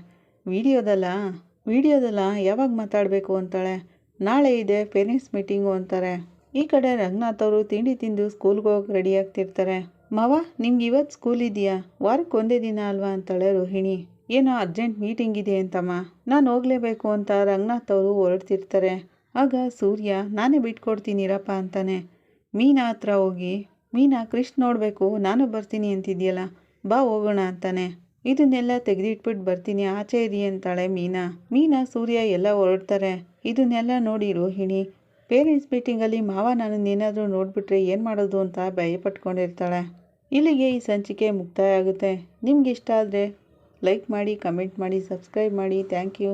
ವಿಡಿಯೋದಲ್ಲ? ವಿಡಿಯೋದಲ್ಲ? ಯಾವಾಗ ಮಾತಾಡಬೇಕು ಅಂತಾಳೆ? ನಾಳೆ ಇದೆ, ಪೇರೆಂಟ್ಸ್ ಮೀಟಿಂಗು ಅಂತಾರೆ. ಈ ಕಡೆ ರಂಗನಾಥ್ ಅವರು ತಿಂಡಿ ತಿಂದು ಸ್ಕೂಲ್ಗೆ ಹೋಗಿ ರೆಡಿ ಆಗ್ತಿರ್ತಾರೆ. ಮಾವ ನಿಮ್ಗೆ ಇವತ್ತು ಸ್ಕೂಲ್ ಇದೆಯಾ? ವಾರಕ್ಕೆ ಒಂದೇ ದಿನ ಅಲ್ವಾ ಅಂತಾಳೆ ರೋಹಿಣಿ. ಏನೋ ಅರ್ಜೆಂಟ್ ಮೀಟಿಂಗ್ ಇದೆ ಅಂತಮ್ಮ. ನಾನು ಹೋಗಲೇಬೇಕು ಅಂತ ರಂಗನಾಥ್ ಅವರು ಹೊರಡ್ತಿರ್ತಾರೆ. ಆಗ ಸೂರ್ಯ, ನಾನೇ ಬಿಟ್ಕೊಡ್ತೀನಿರಪ್ಪ ಅಂತಾನೆ. ಮೀನಾ ಹತ್ರ ಹೋಗಿ, ಮೀನಾ, ಕೃಷ್ಣ ನೋಡಬೇಕು, ನಾನು ಬರ್ತೀನಿ ಅಂತಿದ್ಯಲ್ಲ ಬಾ ಹೋಗೋಣ ಅಂತಾನೆ. ಇದನ್ನೆಲ್ಲ ತೆಗೆದಿಟ್ಬಿಟ್ಟು ಬರ್ತೀನಿ, ಆಚೆ ಇರಿ ಅಂತಾಳೆ ಮೀನಾ. ಮೀನಾ, ಸೂರ್ಯ ಎಲ್ಲ ಹೊರಡ್ತಾರೆ. ಇದನ್ನೆಲ್ಲ ನೋಡಿ ರೋಹಿಣಿ. ಪೇರೆಂಟ್ಸ್ ಮೀಟಿಂಗಲ್ಲಿ ಮಾವ ನನ್ನನ್ನೇನಾದರೂ ನೋಡಿಬಿಟ್ರೆ ಏನು ಮಾಡೋದು ಅಂತ ಭಯಪಟ್ಕೊಂಡಿರ್ತಾಳೆ. ಇಲ್ಲಿಗೆ ಈ ಸಂಚಿಕೆ ಮುಕ್ತಾಯ ಆಗುತ್ತೆ. ನಿಮ್ಗೆ ಇಷ್ಟ ಆದರೆ ಲೈಕ್ ಮಾಡಿ, ಕಮೆಂಟ್ ಮಾಡಿ, ಸಬ್ಸ್ಕ್ರೈಬ್ ಮಾಡಿ. Thank you.